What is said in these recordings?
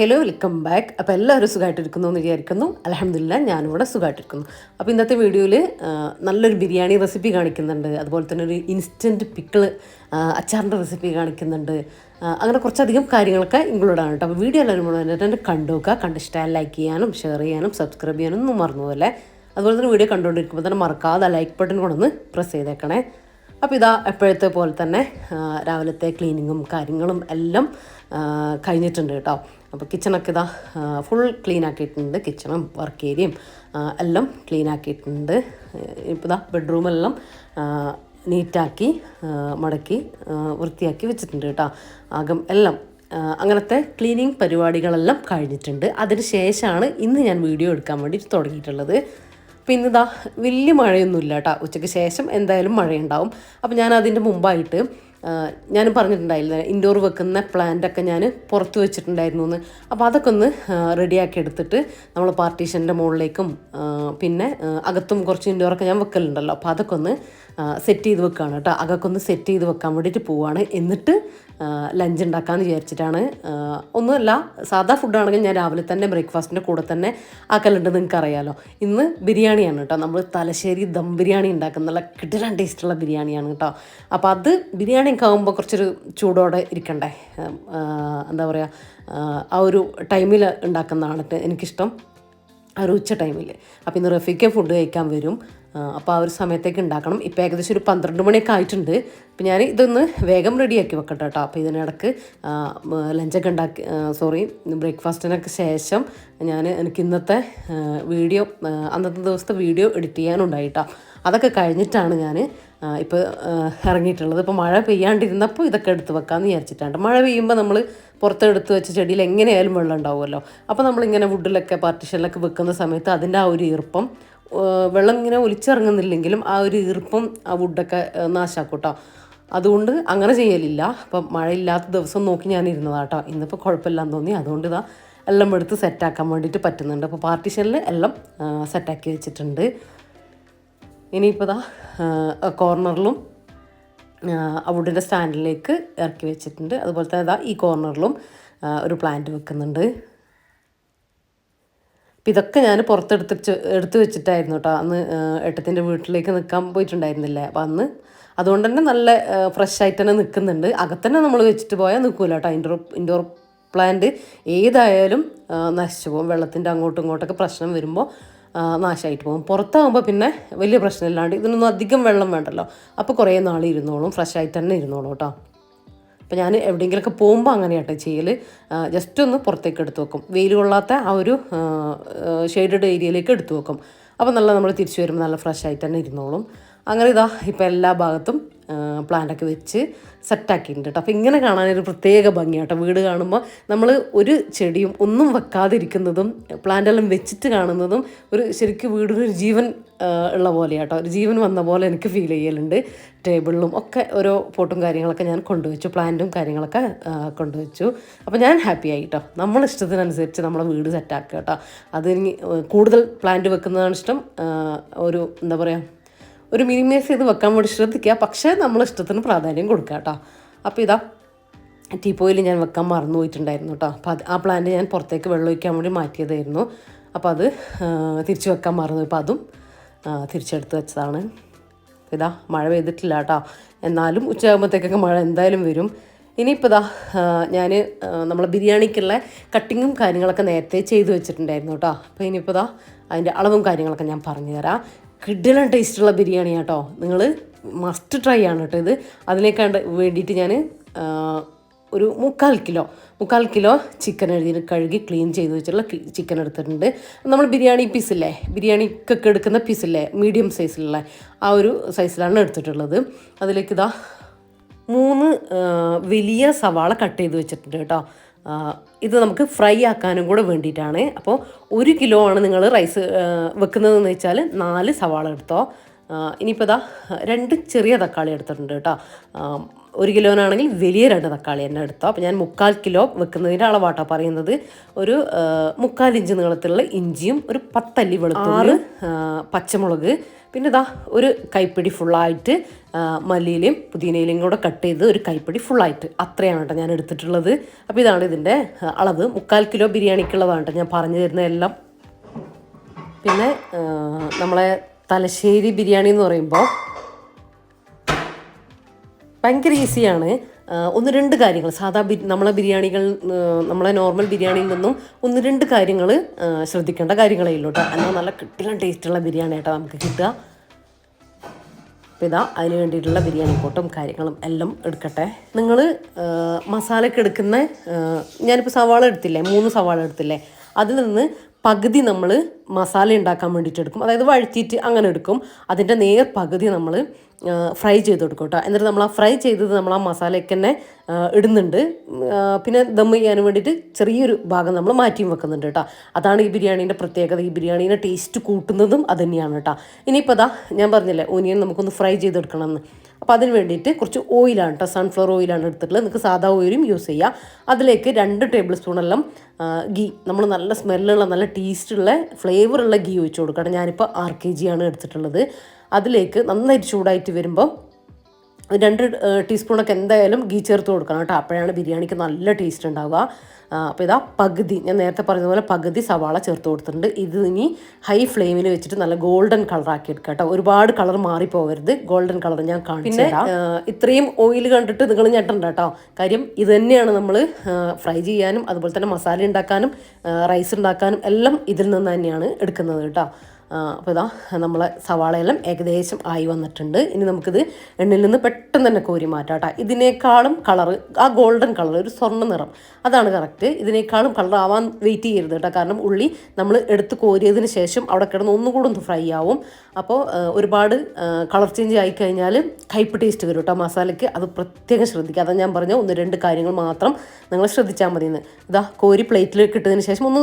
Hello welcome back അപ്പോൾ എല്ലാവരും സുഖമായിട്ടിരിക്കുന്നു എന്ന് വിചാരിക്കുന്നു. അലഹമില്ല ഞാനിവിടെ സുഖമായിട്ടിരിക്കുന്നു അപ്പോൾ ഇന്നത്തെ വീഡിയോയിൽ നല്ലൊരു ബിരിയാണി റെസിപ്പി കാണിക്കുന്നുണ്ട്. അതുപോലെ തന്നെ ഒരു ഇൻസ്റ്റന്റ് പിക്കിൾ അച്ചാറിന്റെ റെസിപ്പി കാണിക്കുന്നുണ്ട്. അങ്ങനെ കുറച്ചധികം കാര്യങ്ങളൊക്കെ ഇൻക്ലൂഡ് ആണ് കേട്ടോ. അപ്പോൾ വീഡിയോ എല്ലാവരും മുഴുവൻ തന്നെ കണ്ടു നോക്കുക. കണ്ടിഷ്ടമായി ലൈക്ക് ചെയ്യാനും ഷെയർ ചെയ്യാനും സബ്സ്ക്രൈബ് ചെയ്യാനും ഒന്നും മറന്നുപോലെ അതുപോലെ തന്നെ വീഡിയോ കണ്ടുകൊണ്ടിരിക്കുമ്പോൾ തന്നെ മറക്കാതെ ലൈക്ക് ബട്ടൺ കൊണ്ടൊന്ന് പ്രസ് ചെയ്തേക്കണേ. അപ്പോൾ ഇതാ എപ്പോഴത്തെ പോലെ തന്നെ രാവിലത്തെ ക്ലീനിങ്ങും കാര്യങ്ങളും എല്ലാം കഴിഞ്ഞിട്ടുണ്ട് കേട്ടോ. അപ്പോൾ കിച്ചണൊക്കെ ഇതാ ഫുൾ ക്ലീൻ ആക്കിയിട്ടുണ്ട്. കിച്ചണും വർക്ക് ഏരിയയും എല്ലാം ക്ലീൻ ആക്കിയിട്ടുണ്ട്. ഇപ്പോൾ ഇതാ ബെഡ്റൂമെല്ലാം നീറ്റാക്കി മടക്കി വൃത്തിയാക്കി വെച്ചിട്ടുണ്ട് കേട്ടോ. ആകം എല്ലാം അങ്ങനത്തെ ക്ലീനിങ് പരിപാടികളെല്ലാം കഴിഞ്ഞിട്ടുണ്ട്. അതിന് ശേഷമാണ് ഇന്ന് ഞാൻ വീഡിയോ എടുക്കാൻ വേണ്ടി തുടങ്ങിയിട്ടുള്ളത്. പിന്നെ ഇന്നിതാ വലിയ മഴയൊന്നുമില്ല കേട്ടോ. ഉച്ചയ്ക്ക് ശേഷം എന്തായാലും മഴയുണ്ടാവും. അപ്പോൾ ഞാൻ അതിന്റെ മുമ്പായിട്ട് ഞാൻ പറഞ്ഞിട്ടുണ്ടായിരുന്നു ഇൻഡോർ വെക്കുന്ന പ്ലാന്റൊക്കെ ഞാൻ പുറത്ത് വെച്ചിട്ടുണ്ടായിരുന്നു എന്ന് അപ്പോൾ അതൊക്കെ ഒന്ന് റെഡിയാക്കി എടുത്തിട്ട് നമ്മൾ പാർട്ടീഷന്റെ മുകളിലേക്കും പിന്നെ അകത്തും കുറച്ച് ഇൻഡോറൊക്കെ ഞാൻ വെക്കലുണ്ടല്ലോ. അപ്പോൾ അതൊക്കെ ഒന്ന് സെറ്റ് ചെയ്ത് വെക്കുകയാണ് കേട്ടോ. അകക്കൊന്ന് സെറ്റ് ചെയ്ത് വെക്കാൻ വേണ്ടിയിട്ട് പോവാണ്. എന്നിട്ട് ലഞ്ച് ഉണ്ടാക്കാമെന്ന് വിചാരിച്ചിട്ടാണ്. ഒന്നുമല്ല സാധാ ഫുഡാണെങ്കിൽ ഞാൻ രാവിലെ തന്നെ ബ്രേക്ക്ഫാസ്റ്റിന്റെ കൂടെ തന്നെ ആക്കലുണ്ട് നിങ്ങൾക്ക് അറിയാമല്ലോ ഇന്ന് ബിരിയാണിയാണ് കേട്ടോ. നമ്മൾ തലശ്ശേരി ദം ബിരിയാണി ഉണ്ടാക്കുന്ന കിടിലൻ ടേസ്റ്റുള്ള ബിരിയാണിയാണ് കേട്ടോ. അപ്പോൾ അത് ബിരിയാണി ഒക്കെ ആകുമ്പോൾ കുറച്ചൊരു ചൂടോടെ ഇരിക്കണ്ടേ? എന്താ പറയുക ആ ഒരു ടൈമിൽ ഉണ്ടാക്കുന്നതാണ് എനിക്കിഷ്ടം ആ ഒരു ഉച്ച ടൈമിൽ അപ്പോൾ ഇന്ന് റഫീക്ക് ഫുഡ് കഴിക്കാൻ വരും. അപ്പോൾ ആ ഒരു സമയത്തേക്ക് ഉണ്ടാക്കണം. ഇപ്പോൾ ഏകദേശം ഒരു പന്ത്രണ്ട് മണിയൊക്കെ ആയിട്ടുണ്ട്. അപ്പോൾ ഞാൻ ഇതൊന്ന് വേഗം റെഡിയാക്കി വെക്കട്ടെ കേട്ടോ. അപ്പോൾ ഇതിനിടക്ക് ലഞ്ചൊക്കെ ഉണ്ടാക്കി സോറി ബ്രേക്ക്ഫാസ്റ്റിനൊക്കെ ശേഷം ഞാൻ എനിക്ക് ഇന്നത്തെ വീഡിയോ അന്നത്തെ ദിവസത്തെ വീഡിയോ എഡിറ്റ് ചെയ്യാനുണ്ടായിട്ടോ അതൊക്കെ കഴിഞ്ഞിട്ടാണ് ഞാൻ ഇപ്പോൾ ഇറങ്ങിയിട്ടുള്ളത്. ഇപ്പോൾ മഴ പെയ്യാണ്ടിരുന്നപ്പോൾ ഇതൊക്കെ എടുത്ത് വെക്കാമെന്ന് വിചാരിച്ചിട്ടാണ് മഴ പെയ്യുമ്പോൾ നമ്മൾ പുറത്തെടുത്ത് വെച്ച ചെടിയിൽ എങ്ങനെയായാലും വെള്ളം ഉണ്ടാവുമല്ലോ. അപ്പോൾ നമ്മളിങ്ങനെ വുഡിലൊക്കെ പാർട്ടിഷനിലൊക്കെ വെക്കുന്ന സമയത്ത് അതിന്റെ ആ ഒരു ഈർപ്പം വെള്ളം ഇങ്ങനെ ഒലിച്ചിറങ്ങുന്നില്ലെങ്കിലും ആ ഒരു ഈർപ്പം ആ വുഡൊക്കെ നാശാക്കും കേട്ടോ അതുകൊണ്ട് അങ്ങനെ ചെയ്യലില്ല. അപ്പം മഴയില്ലാത്ത ദിവസം നോക്കി ഞാൻ ഇരുന്നതാട്ടോ ഇന്നിപ്പോൾ കുഴപ്പമില്ലാന്ന് തോന്നി. അതുകൊണ്ട് ഇതാ എല്ലാം എടുത്ത് സെറ്റാക്കാൻ വേണ്ടിയിട്ട് പറ്റുന്നുണ്ട്. അപ്പോൾ പാർട്ടിഷനിൽ എല്ലാം സെറ്റാക്കി വെച്ചിട്ടുണ്ട്. ഇനിയിപ്പോൾ ഇതാ കോർണറിലും വുഡിന്റെ സ്റ്റാൻഡിലേക്ക് ഇറക്കി വെച്ചിട്ടുണ്ട്. അതുപോലെ തന്നെ ഇതാ ഈ കോർണറിലും ഒരു പ്ലാന്റ് വെക്കുന്നുണ്ട്. അപ്പം ഇതൊക്കെ ഞാൻ പുറത്തെടുത്ത് എടുത്തു വെച്ചിട്ടായിരുന്നു കേട്ടോ അന്ന് ഏട്ടത്തിന്റെ വീട്ടിലേക്ക് നിൽക്കാൻ പോയിട്ടുണ്ടായിരുന്നില്ലേ. അപ്പം അന്ന് അതുകൊണ്ട് തന്നെ നല്ല ഫ്രഷ് ആയിട്ട് തന്നെ നിൽക്കുന്നുണ്ട് അകത്തന്നെ നമ്മൾ വെച്ചിട്ട് പോയാൽ നിൽക്കില്ല കേട്ടോ ഇൻഡോർ ഇൻഡോർ പ്ലാന്റ് ഏതായാലും നശിച്ചു പോകും. വെള്ളത്തിന്റെ അങ്ങോട്ടും ഇങ്ങോട്ടൊക്കെ പ്രശ്നം വരുമ്പോൾ നാശമായിട്ട് പോകും. പുറത്താകുമ്പോൾ പിന്നെ വലിയ പ്രശ്നമില്ലാണ്ട് ഇതിനൊന്നും അധികം വെള്ളം വേണ്ടല്ലോ. അപ്പോൾ കുറേ നാൾ ഇരുന്നോളും ഫ്രഷ് ആയിട്ട് തന്നെ ഇരുന്നോളും കേട്ടോ അപ്പോൾ ഞാൻ എവിടെയെങ്കിലുമൊക്കെ പോകുമ്പോൾ അങ്ങനെയാട്ടോ ചെയ്യൽ ജസ്റ്റ് ഒന്ന് പുറത്തേക്ക് എടുത്തു വെക്കും. വെയിൽ കൊള്ളാത്ത ആ ഒരു ഷെയ്ഡഡ് ഏരിയയിലേക്ക് എടുത്തു വെക്കും. അപ്പോൾ നല്ല നമ്മൾ തിരിച്ചു വരുമ്പോൾ നല്ല ഫ്രഷ് ആയിട്ട് തന്നെ ഇരുന്നോളും. അങ്ങനെ ഇതാ ഇപ്പോൾ എല്ലാ ഭാഗത്തും പ്ലാന്റൊക്കെ വെച്ച് സെറ്റാക്കിയിട്ടുണ്ട് കേട്ടോ അപ്പോൾ ഇങ്ങനെ കാണാനൊരു പ്രത്യേക ഭംഗിയാട്ടോ. വീട് കാണുമ്പോൾ നമ്മൾ ഒരു ചെടിയും ഒന്നും വെക്കാതിരിക്കുന്നതും പ്ലാന്റെല്ലാം വെച്ചിട്ട് കാണുന്നതും ഒരു ശരിക്കും വീടിനൊരു ജീവൻ ഉള്ള പോലെയാട്ടോ. ഒരു ജീവൻ വന്ന പോലെ എനിക്ക് ഫീൽ ചെയ്യലുണ്ട്. ടേബിളിലും ഒക്കെ ഓരോ പോട്ടും കാര്യങ്ങളൊക്കെ ഞാൻ കൊണ്ടുവച്ചു പ്ലാന്റും കാര്യങ്ങളൊക്കെ കൊണ്ടുവച്ചു. അപ്പോൾ ഞാൻ ഹാപ്പി ആയി കേട്ടോ നമ്മൾ ഇഷ്ടത്തിനനുസരിച്ച് നമ്മളെ വീട് സെറ്റാക്കുക കേട്ടോ അത് കൂടുതൽ പ്ലാന്റ് വെക്കുന്നതാണ് ഇഷ്ടം. ഒരു എന്താ പറയുക ഒരു മിനിമൈസ് ചെയ്ത് വെക്കാൻ വേണ്ടി ശ്രദ്ധിക്കുക. പക്ഷേ നമ്മൾ ഇഷ്ടത്തിന് പ്രാധാന്യം കൊടുക്കുക കേട്ടോ അപ്പോൾ ഇതാ ടീ പോയിൽ ഞാൻ വെക്കാൻ മറന്നു പോയിട്ടുണ്ടായിരുന്നു കേട്ടോ അപ്പോൾ അത് ആ പ്ലാന്റ് ഞാൻ പുറത്തേക്ക് വെള്ളം ഒഴിക്കാൻ വേണ്ടി മാറ്റിയതായിരുന്നു. അപ്പോൾ അത് തിരിച്ച് വെക്കാൻ മറന്നു അപ്പോൾ അതും തിരിച്ചെടുത്ത് വെച്ചതാണ്. ഇതാ മഴ പെയ്തിട്ടില്ല കേട്ടോ. എന്നാലും ഉച്ചയാകുമ്പോഴത്തേക്കൊക്കെ മഴ എന്തായാലും വരും. ഇനിയിപ്പോൾ ഇതാ ഞാൻ നമ്മളെ ബിരിയാണിക്കുള്ള കട്ടിങ്ങും കാര്യങ്ങളൊക്കെ നേരത്തെ ചെയ്തു വെച്ചിട്ടുണ്ടായിരുന്നു കേട്ടോ. അപ്പോൾ ഇനിയിപ്പോൾ ഇതാ അതിന്റെ അളവും കാര്യങ്ങളൊക്കെ ഞാൻ പറഞ്ഞു തരാം. കിഡിലും ടേസ്റ്റുള്ള ബിരിയാണി കേട്ടോ. നിങ്ങൾ മസ്റ്റ് ട്രൈ ആണ് കേട്ടോ ഇത്. അതിനേക്കാണ്ട് വേണ്ടിയിട്ട് ഞാൻ ഒരു മുക്കാൽ കിലോ മുക്കാൽ കിലോ ചിക്കൻ എഴുതി കഴുകി ക്ലീൻ ചെയ്ത് വെച്ചിട്ടുള്ള ചിക്കൻ എടുത്തിട്ടുണ്ട്. നമ്മൾ ബിരിയാണി പീസില്ലേ ബിരിയാണിക്കൊക്കെ എടുക്കുന്ന പീസില്ലേ മീഡിയം സൈസിലുള്ള ആ ഒരു സൈസിലാണ് എടുത്തിട്ടുള്ളത്. അതിലേക്ക് ഇതാ മൂന്ന് വലിയ സവാള കട്ട് ചെയ്ത് വെച്ചിട്ടുണ്ട് കേട്ടോ. ഇത് നമുക്ക് ഫ്രൈ ആക്കാനും കൂടെ വേണ്ടിയിട്ടാണ്. അപ്പോൾ ഒരു കിലോ ആണ് നിങ്ങൾ റൈസ് വെക്കുന്നതെന്ന് വെച്ചാൽ നാല് സവാള എടുത്തോ. ഇനിയിപ്പോൾ ഇതാ രണ്ട് ചെറിയ തക്കാളി എടുത്തിട്ടുണ്ട് കേട്ടോ. ഒരു കിലോനാണെങ്കിൽ വലിയ രണ്ട് തക്കാളി തന്നെ എടുത്തോ. അപ്പോൾ ഞാൻ മുക്കാൽ കിലോ വെക്കുന്നതിന്റെ അളവാട്ടോ പറയുന്നത്. ഒരു മുക്കാൽ ഇഞ്ച് നീളത്തിലുള്ള ഇഞ്ചിയും ഒരു പത്തല്ലി വെളുത്തുള്ളി പച്ചമുളക്. പിന്നെ ഇതാ ഒരു കൈപ്പിടി ഫുള്ളായിട്ട് മല്ലിയിലയും പുതിനയിലയും കൂടെ കട്ട് ചെയ്ത് ഒരു കൈപ്പിടി ഫുള്ളായിട്ട്. അത്രയാണ് കേട്ടോ ഞാൻ എടുത്തിട്ടുള്ളത്. അപ്പോൾ ഇതാണ് ഇതിന്റെ അളവ്. മുക്കാൽ കിലോ ബിരിയാണിക്കുള്ളതാണ് കേട്ടോ ഞാൻ പറഞ്ഞു തരുന്ന എല്ലാം. പിന്നെ നമ്മളെ തലശ്ശേരി ബിരിയാണി എന്ന് പറയുമ്പോൾ ഭയങ്കര ഈസിയാണ്. ഒന്ന് രണ്ട് കാര്യങ്ങൾ. സാധാ ബി നമ്മളെ ബിരിയാണികൾ നമ്മളെ നോർമൽ ബിരിയാണിയിൽ നിന്നും ഒന്ന് രണ്ട് കാര്യങ്ങൾ ശ്രദ്ധിക്കേണ്ട കാര്യങ്ങളേ ഉള്ളൂ കേട്ടോ എന്നാൽ നല്ല കിട്ടില്ല ടേസ്റ്റുള്ള ബിരിയാണി ആയിട്ടോ നമുക്ക് കിട്ടുക. അപ്പോൾ ഇതാ അതിന് വേണ്ടിയിട്ടുള്ള ബിരിയാണി കൂട്ടും കാര്യങ്ങളും എല്ലാം എടുക്കട്ടെ. നിങ്ങൾ മസാലയ്ക്ക് എടുക്കുന്ന ഞാനിപ്പോൾ സവാള എടുത്തില്ലേ? മൂന്ന് സവാള എടുത്തില്ലേ? അതിൽ നിന്ന് പകുതി നമ്മൾ മസാല ഉണ്ടാക്കാൻ വേണ്ടിയിട്ട് എടുക്കും. അതായത് വഴറ്റിയിട്ട് അങ്ങനെ എടുക്കും. അതിന്റെ നേർ പകുതി നമ്മൾ ഫ്രൈ ചെയ്ത് കൊടുക്കും കേട്ടോ. എന്നിട്ട് നമ്മൾ ആ ഫ്രൈ ചെയ്തത് നമ്മൾ ആ മസാലയ്ക്ക് തന്നെ ഇടുന്നുണ്ട്. പിന്നെ ദം ചെയ്യാൻ വേണ്ടിയിട്ട് ചെറിയൊരു ഭാഗം നമ്മൾ മാറ്റിയും വെക്കുന്നുണ്ട് കേട്ടോ. അതാണ് ഈ ബിരിയാണീന്റെ പ്രത്യേകത. ഈ ബിരിയാണീന്റെ ടേസ്റ്റ് കൂട്ടുന്നതും അത് തന്നെയാണ് കേട്ടോ. ഇനിയിപ്പോൾ അതാ ഞാൻ പറഞ്ഞില്ലേ ഓനിയൻ നമുക്കൊന്ന് ഫ്രൈ ചെയ്തെടുക്കണം എന്ന് അപ്പോൾ അതിന് വേണ്ടിയിട്ട് കുറച്ച് ഓയിലാണ് കേട്ടോ. സൺഫ്ലവർ ഓയിലാണ് എടുത്തിട്ടുള്ളത്. നിങ്ങൾക്ക് സാധാ ഓയിലും യൂസ് ചെയ്യാം. അതിലേക്ക് രണ്ട് ടേബിൾ സ്പൂണെല്ലാം ഗീ നമ്മൾ നല്ല സ്മെല്ലുള്ള നല്ല ടേസ്റ്റുള്ള ഫ്ലേവറുള്ള ഗീ ഒഴിച്ച് കൊടുക്കണം. ഞാനിപ്പോൾ ആർ കെ ജി ആണ് എടുത്തിട്ടുള്ളത്. അതിലേക്ക് നന്നായിട്ട് ചൂടായിട്ട് വരുമ്പം രണ്ട് ടീസ്പൂണൊക്കെ എന്തായാലും ഗീ ചേർത്ത് കൊടുക്കണം കേട്ടോ. അപ്പോഴാണ് ബിരിയാണിക്ക് നല്ല ടേസ്റ്റ് ഉണ്ടാവുക. അപ്പോൾ ഇതാ പകുതി ഞാൻ നേരത്തെ പറഞ്ഞതുപോലെ പകുതി സവാള ചേർത്ത് കൊടുത്തിട്ടുണ്ട്. ഇത് ഇനി ഹൈ ഫ്ലെയിമിൽ വെച്ചിട്ട് നല്ല ഗോൾഡൻ കളറാക്കി എടുക്കുക കേട്ടോ. ഒരുപാട് കളർ മാറിപ്പോകരുത്. ഗോൾഡൻ കളർ ഞാൻ കാണിച്ചു ഇത്രയും ഓയിൽ കണ്ടിട്ട് നിങ്ങൾ ഞെട്ടണ്ട കേട്ടോ. കാര്യം ഇത് തന്നെയാണ് നമ്മൾ ഫ്രൈ ചെയ്യാനും അതുപോലെ തന്നെ മസാല ഉണ്ടാക്കാനും റൈസ് ഉണ്ടാക്കാനും എല്ലാം ഇതിൽ നിന്ന് തന്നെയാണ് എടുക്കുന്നത് കേട്ടോ. അപ്പോൾ ഇതാ നമ്മളെ സവാളയെല്ലാം ഏകദേശം ആയി വന്നിട്ടുണ്ട്. ഇനി നമുക്കിത് എണ്ണയിൽ നിന്ന് പെട്ടെന്ന് തന്നെ കോരി മാറ്റാം കേട്ടോ ഇതിനേക്കാളും കളർ ആ ഗോൾഡൻ കളർ ഒരു സ്വർണ നിറം. അതാണ് കറക്റ്റ് ഇതിനേക്കാളും കളർ ആവാൻ വെയിറ്റ് ചെയ്യരുത് കേട്ടോ. കാരണം ഉള്ളി നമ്മൾ എടുത്ത് കോരിയതിന് ശേഷം അവിടെ കിടന്ന് ഒന്നുകൂടെ ഒന്ന് ഫ്രൈ ആവും. അപ്പോൾ ഒരുപാട് കളർ ചേഞ്ച് ആയി കഴിഞ്ഞാൽ കയ്പ് ടേസ്റ്റ് വരും കേട്ടോ മസാലയ്ക്ക്. അത് പ്രത്യേകം ശ്രദ്ധിക്കുക. അതാ ഞാൻ പറഞ്ഞ ഒന്ന് രണ്ട് കാര്യങ്ങൾ മാത്രം നിങ്ങൾ ശ്രദ്ധിച്ചാൽ മതി ഇതാ കോരി പ്ലേറ്റിൽ ഇട്ടതിന് ശേഷം ഒന്ന്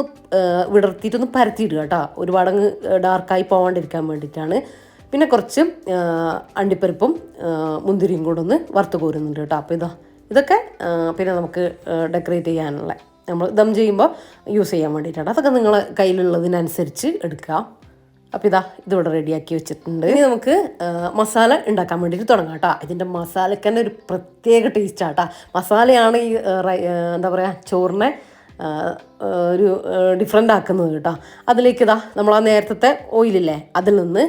വിടർത്തിയിട്ടൊന്ന് പരത്തിയിടുക കേട്ടോ. ഒരുപാട് അങ്ങ് ഡാർക്കായി പോകാണ്ടിരിക്കാൻ വേണ്ടിയിട്ടാണ്. പിന്നെ കുറച്ച് അണ്ടിപ്പരിപ്പും മുന്തിരിയും കൂടെ ഒന്ന് വറുത്ത് കോരുന്നുണ്ട് കേട്ടോ. അപ്പോൾ ഇതാ ഇതൊക്കെ പിന്നെ നമുക്ക് ഡെക്കറേറ്റ് ചെയ്യാനുള്ള നമ്മൾ ദം ചെയ്യുമ്പോൾ യൂസ് ചെയ്യാൻ വേണ്ടിയിട്ടാണ്. അതൊക്കെ നിങ്ങളെ കയ്യിലുള്ളതിനനുസരിച്ച് എടുക്കുക. അപ്പോൾ ഇതാ ഇതിവിടെ റെഡിയാക്കി വെച്ചിട്ടുണ്ട്. ഇനി നമുക്ക് മസാല ഉണ്ടാക്കാൻ വേണ്ടിയിട്ട് തുടങ്ങാം കേട്ടോ. ഇതിന്റെ മസാലയ്ക്ക് തന്നെ ഒരു പ്രത്യേക ടേസ്റ്റാണ് ആട്ടാ മസാലയാണ് ഈ എന്താ പറയുക ചോറിനെ ഒരു ഡിഫറെന്റ് ആക്കുന്നത് കേട്ടോ. അതിലേക്ക് ഇതാ നമ്മൾ ആ നേരത്തെ ഓയിലില്ലേ അതിൽ നിന്ന്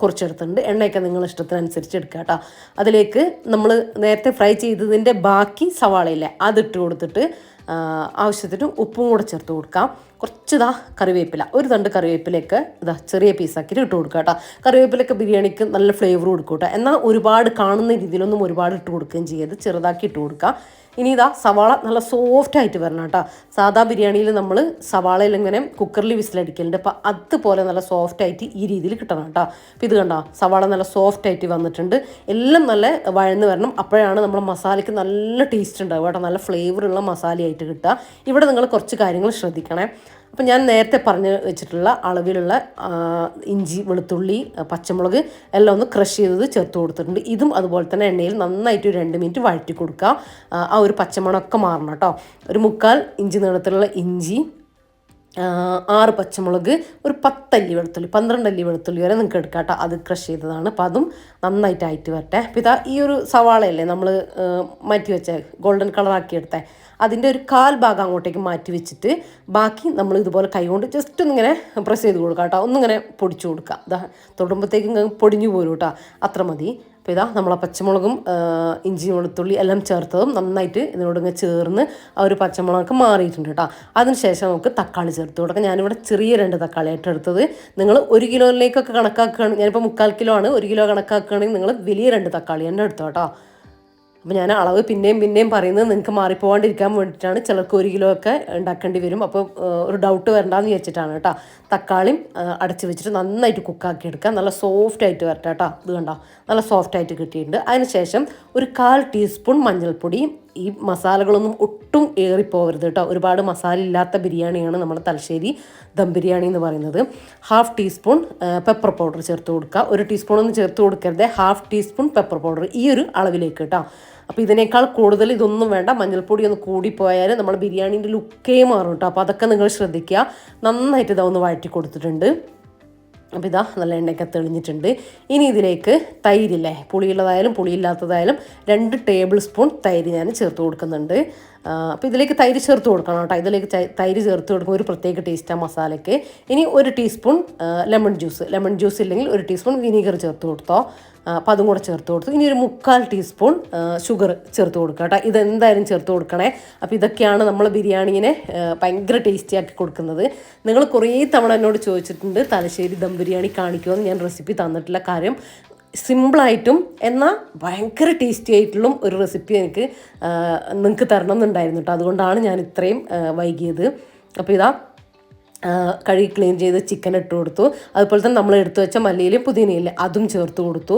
കുറച്ചെടുത്തിട്ടുണ്ട്. എണ്ണയൊക്കെ നിങ്ങൾ ഇഷ്ടത്തിനനുസരിച്ച് എടുക്കുക കേട്ടോ. അതിലേക്ക് നമ്മൾ നേരത്തെ ഫ്രൈ ചെയ്തതിന്റെ ബാക്കി സവാളയില്ലേ അതിട്ട് കൊടുത്തിട്ട് ആവശ്യത്തിന് ഉപ്പും കൂടെ ചേർത്ത് കൊടുക്കാം. കുറച്ച് ഇതാ കറിവേപ്പില ഒരു തണ്ട് കറിവേപ്പിലയൊക്കെ ഇതാ ചെറിയ പീസാക്കിയിട്ട് ഇട്ട് കൊടുക്കുക കേട്ടോ. കറിവേപ്പിലൊക്കെ ബിരിയാണിക്ക് നല്ല ഫ്ലേവർ കൊടുക്കും കേട്ടോ. എന്നാൽ ഒരുപാട് കാണുന്ന രീതിയിലൊന്നും ഒരുപാട് ഇട്ട് കൊടുക്കുകയും ചെയ്യരുത്. ചെറുതാക്കി ഇട്ട് കൊടുക്കുക ഇനി ഇതാ സവാള നല്ല സോഫ്റ്റ് ആയിട്ട് വരണം കേട്ടോ. സാധാ ബിരിയാണിയിൽ നമ്മൾ സവാളയിൽ ഇങ്ങനെ കുക്കറിൽ വിസിലടിക്കലുണ്ട്. അപ്പോൾ അതുപോലെ നല്ല സോഫ്റ്റ് ആയിട്ട് ഈ രീതിയിൽ കിട്ടണം കേട്ടോ. അപ്പോൾ ഇത് കണ്ടോ? സവാള നല്ല സോഫ്റ്റ് ആയിട്ട് വന്നിട്ടുണ്ട്. എല്ലാം നല്ല വഴന്ന് വരണം. അപ്പോഴാണ് നമ്മുടെ മസാലയ്ക്ക് നല്ല ടേസ്റ്റ് ഉണ്ടാവുക കേട്ടോ. നല്ല ഫ്ലേവറുള്ള മസാലയായിട്ട് കിട്ടുക. ഇവിടെ നിങ്ങൾ കുറച്ച് കാര്യങ്ങൾ ശ്രദ്ധിക്കണേ. അപ്പം ഞാൻ നേരത്തെ പറഞ്ഞ് വെച്ചിട്ടുള്ള അളവിലുള്ള ഇഞ്ചി വെളുത്തുള്ളി പച്ചമുളക് എല്ലാം ഒന്ന് ക്രഷ് ചെയ്തത് ചേർത്ത് കൊടുത്തിട്ടുണ്ട്. ഇതും അതുപോലെ തന്നെ എണ്ണയിൽ നന്നായിട്ട് ഒരു രണ്ട് മിനിറ്റ് വഴറ്റി കൊടുക്കുക. ആ, ഒരു പച്ചമണമൊക്കെ മാറണം കേട്ടോ. ഒരു മുക്കാൽ ഇഞ്ചി നീളത്തിലുള്ള ഇഞ്ചി ആറ് പച്ചമുളക് ഒരു പത്തല്ലി വെളുത്തുള്ളി പന്ത്രണ്ട് അല്ലി വെളുത്തുള്ളി വരെ നിങ്ങൾക്ക് എടുക്കാം കേട്ടോ. അത് ക്രഷ് ചെയ്തതാണ്. അപ്പോൾ അതും നന്നായിട്ട് ആയിട്ട് വരട്ടെ. അപ്പോൾ ഇതാ ഈ ഒരു സവാളയല്ലേ നമ്മൾ മാറ്റി വെച്ച ഗോൾഡൻ കളറാക്കി എടുത്തേ അതിന്റെ ഒരു കാൽ ഭാഗം അങ്ങോട്ടേക്ക് മാറ്റി വെച്ചിട്ട് ബാക്കി നമ്മൾ ഇതുപോലെ കൈകൊണ്ട് ജസ്റ്റ് ഒന്നിങ്ങനെ പ്രസ് ചെയ്ത് കൊടുക്കാം കേട്ടോ. ഒന്നിങ്ങനെ പൊടിച്ചു കൊടുക്കുക ഇതാ തൊടുമ്പോഴത്തേക്കും പൊടിഞ്ഞു പോരും കേട്ടോ. അത്ര മതി. അപ്പോൾ ഇതാ നമ്മളെ പച്ചമുളകും ഇഞ്ചി വെളുത്തുള്ളി എല്ലാം ചേർത്തതും നന്നായിട്ട് ഇതിനോട് ഇങ്ങനെ ചേർന്ന് ആ ഒരു പച്ചമുളകൊക്കെ മാറിയിട്ടുണ്ട് കേട്ടോ. അതിനുശേഷം നമുക്ക് തക്കാളി ചേർത്ത് കൊടുക്കാം. ഞാനിവിടെ ചെറിയ രണ്ട് തക്കാളി ആയിട്ട് എടുത്തത്. നിങ്ങൾ ഒരു കിലോയിലേക്കൊക്കെ കണക്കാക്കുകയാണ്. ഞാനിപ്പോൾ മുക്കാൽ കിലോ ആണ്. ഒരു കിലോ കണക്കാക്കുകയാണെങ്കിൽ നിങ്ങൾ വലിയ രണ്ട് തക്കാളി തന്നെ എടുത്തോ കേട്ടോ. അപ്പോൾ ഞാൻ അളവ് പിന്നെയും പിന്നെയും പറയുന്നത് നിങ്ങൾക്ക് മാറിപ്പോകാണ്ടിരിക്കാൻ വേണ്ടിയിട്ടാണ് ചിലർക്ക് ഒരു കിലോ ഒക്കെ ഉണ്ടാക്കേണ്ടി വരും. അപ്പോൾ ഒരു ഡൗട്ട് വരണ്ടെന്ന് വിചാരിച്ചിട്ടാണ് കേട്ടോ. തക്കാളിയും അടച്ച് വെച്ചിട്ട് നന്നായിട്ട് കുക്കാക്കി എടുക്കുക. നല്ല സോഫ്റ്റ് ആയിട്ട് വരട്ടെ കേട്ടോ. ഇത് കണ്ടോ? നല്ല സോഫ്റ്റ് ആയിട്ട് കിട്ടിയിട്ടുണ്ട്. അതിനുശേഷം ഒരു കാൽ ടീസ്പൂൺ മഞ്ഞൾപ്പൊടി. ഈ മസാലകളൊന്നും ഒട്ടും ഏറിപ്പോകരുത് കേട്ടോ. ഒരുപാട് മസാല ഇല്ലാത്ത ബിരിയാണിയാണ് നമ്മുടെ തലശ്ശേരി ദം ബിരിയാണി എന്ന് പറയുന്നത്. ഹാഫ് ടീസ്പൂൺ പെപ്പർ പൗഡർ ചേർത്ത് കൊടുക്കുക. ഒരു ടീസ്പൂൺ ഒന്നും ചേർത്ത് കൊടുക്കരുത്. ഹാഫ് ടീസ്പൂൺ പെപ്പർ പൗഡർ ഈ ഒരു അളവിലേക്ക് കേട്ടോ. അപ്പോൾ ഇതിനേക്കാൾ കൂടുതൽ ഇതൊന്നും വേണ്ട. മഞ്ഞൾപ്പൊടി ഒന്ന് കൂടിപ്പോയാൽ നമ്മൾ ബിരിയാണീന്റെ ലുക്കേ മാറും കേട്ടോ അപ്പോൾ അതൊക്കെ നിങ്ങൾ ശ്രദ്ധിക്കുക. നന്നായിട്ട് ഇതൊന്ന് വഴറ്റി കൊടുത്തിട്ടുണ്ട്. അപ്പോൾ ഇതാ നല്ല എണ്ണയൊക്കെ തെളിഞ്ഞിട്ടുണ്ട്. ഇനി ഇതിലേക്ക് തൈരില്ലേ പുളിയുള്ളതായാലും പുളിയില്ലാത്തതായാലും രണ്ട് ടേബിൾ സ്പൂൺ തൈര് ഞാൻ ചേർത്ത് കൊടുക്കുന്നുണ്ട്. അപ്പോൾ ഇതിലേക്ക് തൈര് ചേർത്ത് കൊടുക്കണം കേട്ടോ. ഇതിലേക്ക് തൈര് ചേർത്ത് കൊടുക്കുമ്പോൾ ഒരു പ്രത്യേക ടേസ്റ്റ് ആ മസാലയ്ക്ക്. ഇനി ഒരു teaspoon lemon juice lemon juice ഇല്ലെങ്കിൽ ഒരു ടീസ്പൂൺ വിനീഗർ ചേർത്ത് കൊടുത്തോ. അപ്പോൾ അതും കൂടെ ചേർത്ത് കൊടുത്തു. ഇനി ഒരു മുക്കാൽ ടീസ്പൂൺ ഷുഗർ ചേർത്ത് കൊടുക്കുക കേട്ടോ. ഇതെന്തായാലും ചേർത്ത് കൊടുക്കണേ. അപ്പോൾ ഇതൊക്കെയാണ് നമ്മൾ ബിരിയാണിനെ ഭയങ്കര ടേസ്റ്റി ആക്കി കൊടുക്കുന്നത്. നിങ്ങൾ കുറേ തവണ എന്നോട് ചോദിച്ചിട്ടുണ്ട് തലശ്ശേരി ദം ബിരിയാണി കാണിക്കുമെന്ന് ഞാൻ റെസിപ്പി തന്നിട്ടുള്ള കാര്യം. സിമ്പിളായിട്ടും എന്നാൽ ഭയങ്കര ടേസ്റ്റി ആയിട്ടുള്ള ഒരു റെസിപ്പി എനിക്ക് നിങ്ങൾക്ക് തരണം എന്നുണ്ടായിരുന്നു കേട്ടോ. അതുകൊണ്ടാണ് ഞാൻ ഇത്രയും വൈകിയത്. അപ്പോൾ ഇതാ കഴുകി ക്ലീൻ ചെയ്ത് ചിക്കൻ ഇട്ട് കൊടുത്തു. അതുപോലെ തന്നെ നമ്മൾ എടുത്തു വെച്ച മല്ലിയിലും പുതിനയിലും അതും ചേർത്ത് കൊടുത്തു.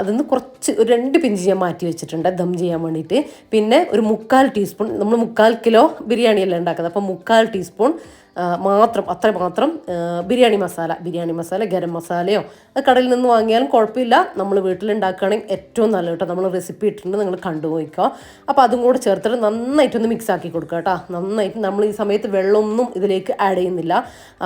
അതിന്ന് കുറച്ച് ഒരു രണ്ട് പിഞ്ച് ഞാൻ മാറ്റി വെച്ചിട്ടുണ്ട് ദം ചെയ്യാൻ വേണ്ടിയിട്ട്. പിന്നെ ഒരു മുക്കാൽ ടീസ്പൂൺ നമ്മൾ മുക്കാൽ കിലോ ബിരിയാണിയല്ല ഉണ്ടാക്കുന്നത് അപ്പോൾ മുക്കാൽ ടീസ്പൂൺ മാത്രം അത്ര മാത്രം ബിരിയാണി മസാല ബിരിയാണി മസാല ഗരം മസാലയോ അത് കടയിൽ നിന്ന് വാങ്ങിയാലും കുഴപ്പമില്ല. നമ്മൾ വീട്ടിലുണ്ടാക്കുകയാണെങ്കിൽ ഏറ്റവും നല്ല കേട്ടോ. നമ്മൾ റെസിപ്പി ഇട്ടിട്ടുണ്ട് നിങ്ങൾ കണ്ടുപോയിക്കോ അപ്പോൾ അതും കൂടെ ചേർത്തിട്ട് നന്നായിട്ടൊന്ന് മിക്സ് ആക്കി കൊടുക്കുക കേട്ടോ. നന്നായിട്ട് നമ്മൾ ഈ സമയത്ത് വെള്ളമൊന്നും ഇതിലേക്ക് ആഡ് ചെയ്യുന്നില്ല.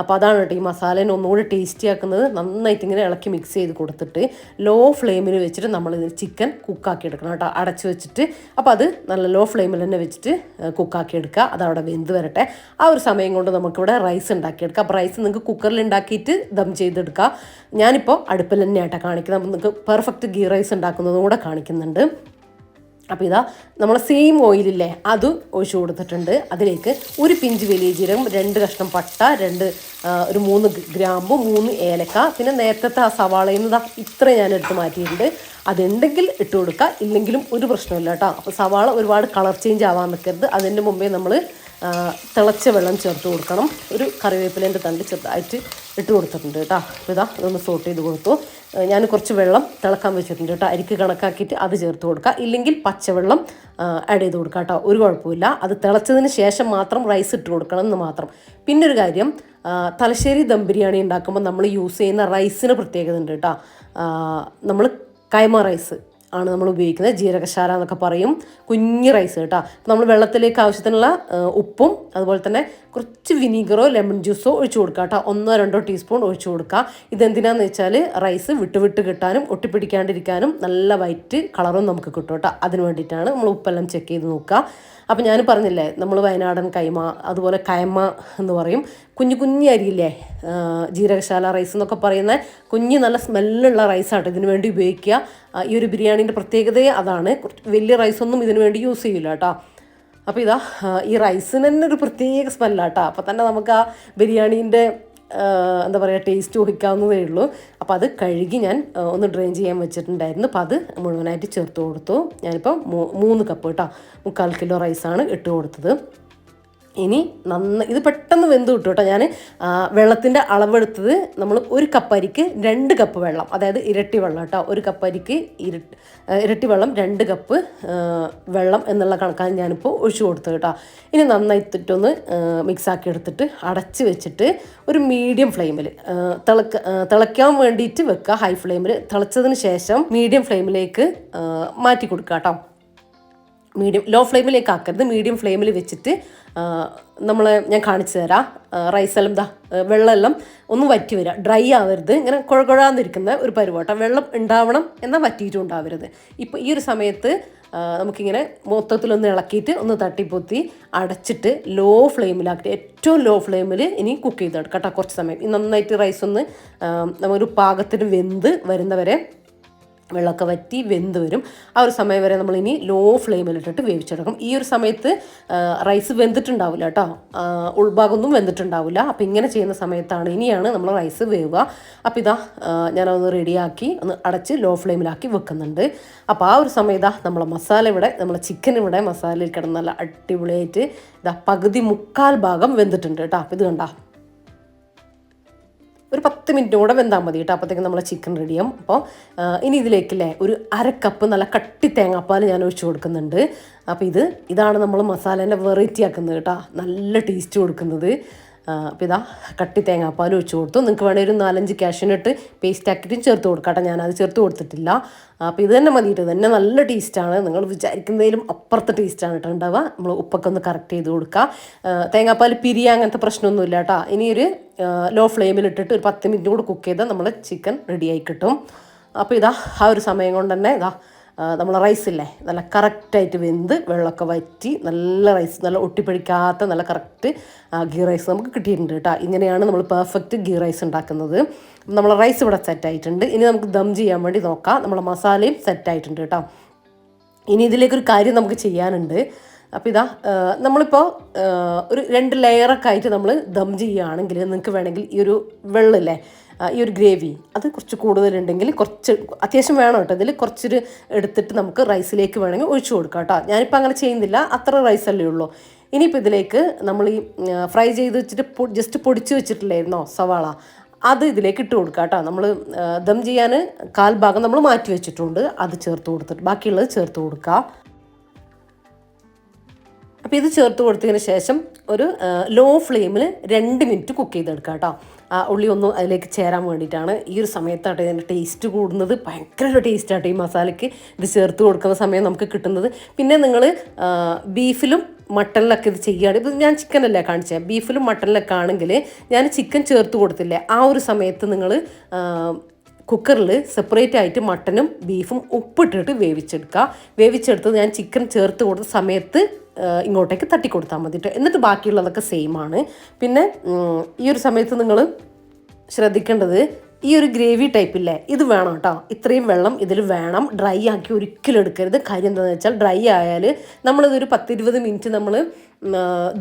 അപ്പോൾ അതാണ് കേട്ടോ ഈ മസാലേനെ ഒന്നുകൂടി ടേസ്റ്റി ആക്കുന്നത്. നന്നായിട്ട് ഇങ്ങനെ ഇളക്കി മിക്സ് ചെയ്ത് കൊടുത്തിട്ട് ലോ ഫ്ലെയിമിൽ വെച്ചിട്ട് നമ്മൾ ചിക്കൻ കുക്കാക്കി എടുക്കണം കേട്ടോ. അടച്ചു വെച്ചിട്ട്. അപ്പോൾ അത് നല്ല ലോ ഫ്ലെയിമിൽ തന്നെ വെച്ചിട്ട് കുക്കാക്കി എടുക്കുക. അതവിടെ വെന്ത് വരട്ടെ. ആ ഒരു സമയം കൊണ്ട് നമുക്ക് നമുക്കിവിടെ റൈസ് ഉണ്ടാക്കിയെടുക്കാം. അപ്പോൾ റൈസ് നിങ്ങൾക്ക് കുക്കറിൽ ഉണ്ടാക്കിയിട്ട് ദം ചെയ്തെടുക്കാം. ഞാനിപ്പോൾ അടുപ്പിൽ തന്നെയായിട്ടാണ് കാണിക്കുന്നത്. അപ്പോൾ നിങ്ങൾക്ക് പെർഫെക്റ്റ് ഗീ റൈസ് ഉണ്ടാക്കുന്നതും കൂടെ കാണിക്കുന്നുണ്ട്. അപ്പോൾ ഇതാ നമ്മൾ സെയിം ഓയിലില്ലേ അത് ഒഴിച്ചു കൊടുത്തിട്ടുണ്ട്. അതിലേക്ക് ഒരു പിഞ്ച് വലിയ ജീരകം രണ്ട് കഷ്ണം പട്ട രണ്ട് ഒരു മൂന്ന് ഗ്രാമ്പു മൂന്ന് ഏലക്ക. പിന്നെ നേരത്തെ ആ സവാളയിൽ നിന്ന് ഇത്ര ഞാൻ എടുത്ത് മാറ്റിയിട്ടുണ്ട്. അതുണ്ടെങ്കിൽ ഇട്ട് കൊടുക്കുക ഇല്ലെങ്കിലും ഒരു പ്രശ്നമില്ല കേട്ടോ അപ്പോൾ സവാള ഒരുപാട് കളർ ചേഞ്ച് ആവാൻ നിൽക്കരുത് അതിന്റെ മുമ്പേ നമ്മൾ തിളച്ച വെള്ളം ചേർത്ത് കൊടുക്കണം. ഒരു കറിവേപ്പിലേന്റെ തണ്ട് ചെറുതായിട്ട് ഇട്ട് കൊടുത്തിട്ടുണ്ട് കേട്ടോ. അപ്പോൾ ഇതാ ഇതൊന്ന് സോട്ട് ചെയ്ത് കൊടുത്തു. ഞാൻ കുറച്ച് വെള്ളം തിളക്കാൻ വെച്ചിട്ടുണ്ട് കേട്ടോ. അരിക്ക് കണക്കാക്കിയിട്ട് അത് ചേർത്ത് കൊടുക്കുക. ഇല്ലെങ്കിൽ പച്ചവെള്ളം ആഡ് ചെയ്ത് കൊടുക്കുക കേട്ടോ. ഒരു കുഴപ്പമില്ല അത് തിളച്ചതിന് ശേഷം മാത്രം റൈസ് ഇട്ട് കൊടുക്കണം എന്ന് മാത്രം. പിന്നെ ഒരു കാര്യം തലശ്ശേരി ദം ബിരിയാണി ഉണ്ടാക്കുമ്പോൾ നമ്മൾ യൂസ് ചെയ്യുന്ന റൈസിന് പ്രത്യേകത ഉണ്ട് കേട്ടോ. നമ്മൾ കൈമ റൈസ് ആണ് നമ്മൾ ഉപയോഗിക്കുന്നത്. ജീരകശാല എന്നൊക്കെ പറയും. കുഞ്ഞ് റൈസ് കേട്ടോ. നമ്മൾ വെള്ളത്തിലേക്ക് ആവശ്യത്തിനുള്ള ഉപ്പും അതുപോലെ തന്നെ കുറച്ച് വിനീഗറോ ലെമൺ ജ്യൂസോ ഒഴിച്ചു കൊടുക്കുക കേട്ടോ. ഒന്നോ രണ്ടോ ടീസ്പൂൺ ഒഴിച്ചു കൊടുക്കുക. ഇതെന്തിനാന്ന് വെച്ചാൽ റൈസ് വിട്ട് വിട്ട് കിട്ടാനും ഒട്ടിപ്പിടിക്കാണ്ടിരിക്കാനും നല്ല വൈറ്റ് കളറും നമുക്ക് കിട്ടും കേട്ടോ. അതിന് വേണ്ടിയിട്ടാണ് നമ്മൾ ഉപ്പെല്ലാം ചെക്ക് ചെയ്ത് നോക്കുക. അപ്പം ഞാൻ പറഞ്ഞില്ലേ നമ്മൾ വയനാടൻ കൈമ അതുപോലെ കൈമ എന്ന് പറയും. കുഞ്ഞു കുഞ്ഞു അരിയില്ലേ? ജീരകശാല റൈസ് എന്നൊക്കെ പറയുന്ന കുഞ്ഞ് നല്ല സ്മെല്ലുള്ള റൈസാട്ടോ ഇതിനു വേണ്ടി ഉപയോഗിക്കുക. ഈ ഒരു ബിരിയാണീന്റെ പ്രത്യേകതയെ അതാണ്. വലിയ റൈസൊന്നും ഇതിനു വേണ്ടി യൂസ് ചെയ്യില്ല കേട്ടോ. അപ്പോൾ ഇതാ ഈ റൈസിന് തന്നെ ഒരു പ്രത്യേക സ്മെല്ലാട്ടോ അപ്പോൾ തന്നെ നമുക്ക് ആ ബിരിയാണീന്റെ എന്താ പറയുക ടേസ്റ്റ് ഊഹിക്കാവുന്നതേ ഉള്ളൂ. അപ്പോൾ അത് കഴുകി ഞാൻ ഒന്ന് ഡ്രെയിൻ ചെയ്യാൻ വെച്ചിട്ടുണ്ടായിരുന്നു. അപ്പോൾ അത് മുഴുവനായിട്ട് ചേർത്ത് കൊടുത്തു. ഞാനിപ്പോൾ മൂന്ന് കപ്പ് കേട്ടോ മുക്കാൽ കിലോ റൈസാണ് ഇട്ട് കൊടുത്തത്. ഇനി നന്ന ഇത് പെട്ടെന്ന് വെന്ത് കിട്ടും കേട്ടോ ഞാൻ വെള്ളത്തിന്റെ അളവെടുത്തത് നമ്മൾ ഒരു കപ്പ് അരിക്ക് രണ്ട് കപ്പ് വെള്ളം. അതായത് ഇരട്ടി വെള്ളം കേട്ടോ. ഒരു കപ്പ് അരിക്ക് ഇരട്ടി ഇരട്ടി വെള്ളം രണ്ട് കപ്പ് വെള്ളം എന്നുള്ള കണക്കാണ് ഞാനിപ്പോൾ ഒഴിച്ചു കൊടുത്തത് കേട്ടോ. ഇനി നന്നായിട്ടൊന്ന് മിക്സാക്കി എടുത്തിട്ട് അടച്ച് വെച്ചിട്ട് ഒരു മീഡിയം ഫ്ലെയിമിൽ തിളക്ക തിളയ്ക്കാൻ വേണ്ടിയിട്ട് വെക്കുക ഹൈ ഫ്ലെയിമിൽ തിളച്ചതിന് ശേഷം മീഡിയം ഫ്ലെയിമിലേക്ക് മാറ്റി കൊടുക്കുക കേട്ടോ. മീഡിയം ലോ ഫ്ലെയിമിലേക്ക് ആക്കരുത്. മീഡിയം ഫ്ലെയിമിൽ വെച്ചിട്ട് നമ്മൾ ഞാൻ കാണിച്ചു തരാം. റൈസെല്ലാം ദാ വെള്ളമെല്ലാം ഒന്ന് വറ്റി വരിക ഡ്രൈ ആവരുത്. ഇങ്ങനെ കുഴകുഴാന്നിരിക്കുന്ന ഒരു പരിപാട്ടം വെള്ളം ഉണ്ടാവണം എന്നാൽ വറ്റിയിട്ടും ഉണ്ടാവരുത്. ഇപ്പോൾ ഈ ഒരു സമയത്ത് നമുക്കിങ്ങനെ മൊത്തത്തിലൊന്ന് ഇളക്കിയിട്ട് ഒന്ന് തട്ടിപ്പൊത്തി അടച്ചിട്ട് ലോ ഫ്ലെയിമിലാക്കിയിട്ട് ഏറ്റവും ലോ ഫ്ലെയിമിൽ ഇനി കുക്ക് ചെയ്തെടുക്കാം കേട്ടോ കുറച്ച് സമയം. നന്നായിട്ട് റൈസ് ഒന്ന് നമ്മൊരു പാകത്തിന് വെന്ത് വരുന്നവരെ വെള്ളമൊക്കെ വറ്റി വെന്ത് വരും. ആ ഒരു സമയം വരെ നമ്മൾ ഇനി ലോ ഫ്ലെയിമിലിട്ടിട്ട് വേവിച്ചെടുക്കും ഈ ഒരു സമയത്ത് റൈസ് വെന്തിട്ടുണ്ടാവില്ല കേട്ടോ. ഉൾഭാഗമൊന്നും വെന്തിട്ടുണ്ടാവില്ല. അപ്പോൾ ഇങ്ങനെ ചെയ്യുന്ന സമയത്താണ് ഇനിയാണ് നമ്മൾ റൈസ് വേവുക. അപ്പോൾ ഇതാ ഞാനത് റെഡിയാക്കി ഒന്ന് അടച്ച് ലോ ഫ്ലെയിമിലാക്കി വെക്കുന്നുണ്ട്. അപ്പോൾ ആ ഒരു സമയം ഇതാ നമ്മളെ മസാല ഇവിടെ നമ്മളെ ചിക്കൻ ഇവിടെ മസാലയിൽ കിടന്ന് നല്ല അടിപൊളിയായിട്ട് ഇതാ പകുതി മുക്കാൽ ഭാഗം വെന്തിട്ടുണ്ട് കേട്ടോ. അപ്പോൾ ഇത് കണ്ടോ. ഒരു പത്ത് മിനിറ്റ് കൂടെ വെന്താൽ മതി കേട്ടോ. അപ്പോഴത്തേക്കും നമ്മളെ ചിക്കൻ റെഡിയാവും അപ്പോൾ ഇനി ഇതിലേക്കല്ലേ ഒരു അര കപ്പ് നല്ല കട്ടി തേങ്ങാപ്പാൽ ഞാൻ ഒഴിച്ചു കൊടുക്കുന്നുണ്ട്. അപ്പോൾ ഇത് ഇതാണ് നമ്മൾ മസാലേന്റെ വെറൈറ്റി ആക്കുന്നത് കേട്ടോ. നല്ല ടേസ്റ്റ് കൊടുക്കുന്നത്. അപ്പോൾ ഇതാ കട്ടി തേങ്ങാപ്പാൽ ഒഴിച്ച് കൊടുത്തു. നിങ്ങൾക്ക് വേണമെങ്കിൽ ഒരു നാലഞ്ച് ക്യാഷിനിട്ട് പേസ്റ്റ് ആക്കിയിട്ടും ചേർത്ത് കൊടുക്കാം കേട്ടോ. ഞാനത് ചേർത്ത് കൊടുത്തിട്ടില്ല. അപ്പോൾ ഇത് തന്നെ മതി ഇത് തന്നെ നല്ല ടേസ്റ്റാണ് നിങ്ങൾ വിചാരിക്കുന്നതിലും അപ്പുറത്തെ ടേസ്റ്റാണ് കേട്ടോ ഉണ്ടാവുക. നമ്മൾ ഉപ്പൊക്കെ ഒന്ന് കറക്റ്റ് ചെയ്ത് കൊടുക്കുക. തേങ്ങാപ്പാൽ പിരിയ അങ്ങനത്തെ പ്രശ്നമൊന്നുമില്ല കേട്ടോ. ഇനി ഒരു ലോ ഫ്ലെയിമിൽ ഇട്ടിട്ട് ഒരു പത്ത് മിനിറ്റ് കൂടി കുക്ക് ചെയ്താൽ നമ്മൾ ചിക്കൻ റെഡിയായി കിട്ടും. അപ്പോൾ ഇതാ ആ ഒരു സമയം കൊണ്ട് തന്നെ ഇതാ നമ്മൾ റൈസില്ലേ? നല്ല കറക്റ്റായിട്ട് വെന്ത് വെള്ളമൊക്കെ വറ്റി നല്ല റൈസ് നല്ല ഒട്ടിപ്പിടിക്കാത്ത നല്ല കറക്റ്റ് ഗീ റൈസ് നമുക്ക് കിട്ടിയിട്ടുണ്ട് കേട്ടോ. ഇങ്ങനെയാണ് നമ്മൾ പെർഫെക്റ്റ് ഗീ റൈസ് ഉണ്ടാക്കുന്നത്. നമ്മൾ റൈസ് ഇവിടെ സെറ്റ് ആയിട്ടുണ്ട്. ഇനി നമുക്ക് ദം ചെയ്യാൻ വേണ്ടി നോക്കാം. നമ്മളെ മസാലയും സെറ്റ് ആയിട്ടുണ്ട് കേട്ടോ. ഇനി ഇതിലേക്കൊരു കാര്യം നമുക്ക് ചെയ്യാനുണ്ട്. അപ്പോൾ ഇതാ നമ്മളിപ്പോൾ ഒരു രണ്ട് ലെയറൊക്കെ ആയിട്ട് നമ്മൾ ദം ചെയ്യുകയാണെങ്കിൽ നിങ്ങൾക്ക് വേണമെങ്കിൽ ഈ ഒരു വെള്ളമില്ലേ ഈ ഒരു ഗ്രേവി അത് കുറച്ച് കൂടുതലുണ്ടെങ്കിൽ കുറച്ച് അത്യാവശ്യം വേണം കേട്ടോ. ഇതിൽ കുറച്ചൊരു എടുത്തിട്ട് നമുക്ക് റൈസിലേക്ക് വേണമെങ്കിൽ ഒഴിച്ചു കൊടുക്കാം കേട്ടോ. ഞാനിപ്പോൾ അങ്ങനെ ചെയ്യുന്നില്ല. അത്ര റൈസ് അല്ലേ ഉള്ളൂ. ഇനിയിപ്പോൾ ഇതിലേക്ക് നമ്മൾ ഈ ഫ്രൈ ചെയ്ത് വെച്ചിട്ട് ജസ്റ്റ് പൊടിച്ച് വെച്ചിട്ടില്ലായിരുന്നോ സവാള? അത് ഇതിലേക്ക് ഇട്ട് കൊടുക്കുക കേട്ടോ. നമ്മൾ ദം ചെയ്യാൻ കാൽ ഭാഗം നമ്മൾ മാറ്റി വെച്ചിട്ടുണ്ട്. അത് ചേർത്ത് കൊടുത്തിട്ട് ബാക്കിയുള്ളത് ചേർത്ത് കൊടുക്കുക അപ്പോൾ ഇത് ചേർത്ത് കൊടുത്തതിന് ശേഷം ഒരു ലോ ഫ്ലെയിമിൽ രണ്ട് മിനിറ്റ് കുക്ക് ചെയ്തെടുക്കുക കേട്ടോ. ഉള്ളി ഒന്ന് അതിലേക്ക് ചേരാൻ വേണ്ടിയിട്ടാണ് ഈ ഒരു സമയത്താട്ടെ ഇതിന്റെ ടേസ്റ്റ് കൂടുന്നത്. ഭയങ്കര ഒരു ടേസ്റ്റാട്ടെ ഈ മസാലയ്ക്ക്. ഇത് ചേർത്ത് കൊടുക്കുന്ന സമയം നമുക്ക് കിട്ടുന്നത്. പിന്നെ നിങ്ങൾ ബീഫിലും മട്ടണിലൊക്കെ ഇത് ചെയ്യുകയാണ് ഇത് ഞാൻ ചിക്കനല്ലേ കാണിച്ചത് ബീഫിലും മട്ടണിലൊക്കെ ആണെങ്കിൽ ഞാൻ ചിക്കൻ ചേർത്ത് കൊടുത്തില്ലേ? ആ ഒരു സമയത്ത് നിങ്ങൾ കുക്കറിൽ സെപ്പറേറ്റ് ആയിട്ട് മട്ടനും ബീഫും ഉപ്പിട്ടിട്ട് വേവിച്ചെടുക്കുക. വേവിച്ചെടുത്ത് ഞാൻ ചിക്കൻ ചേർത്ത് കൊടുത്ത സമയത്ത് ആ, ഇങ്ങോട്ടേക്ക് തട്ടി കൊടുത്താൽ മതി ട്ടോ. എന്നിട്ട് ബാക്കിയുള്ളതൊക്കെ സെയിം ആണ്. പിന്നെ ഈ ഒരു സമയത്ത് നിങ്ങൾ ശ്രദ്ധിക്കേണ്ടത് ഈ ഒരു ഗ്രേവി ടൈപ്പില്ലേ ഇത് വേണം കേട്ടോ ഇത്രയും വെള്ളം ഇതിൽ വേണം. ഡ്രൈ ആക്കി ഒരിക്കലും എടുക്കരുത്. കാര്യം എന്താണെന്ന് വെച്ചാൽ ഡ്രൈ ആയാൽ നമ്മളിതൊരു പത്തിരുപത് മിനിറ്റ് നമ്മൾ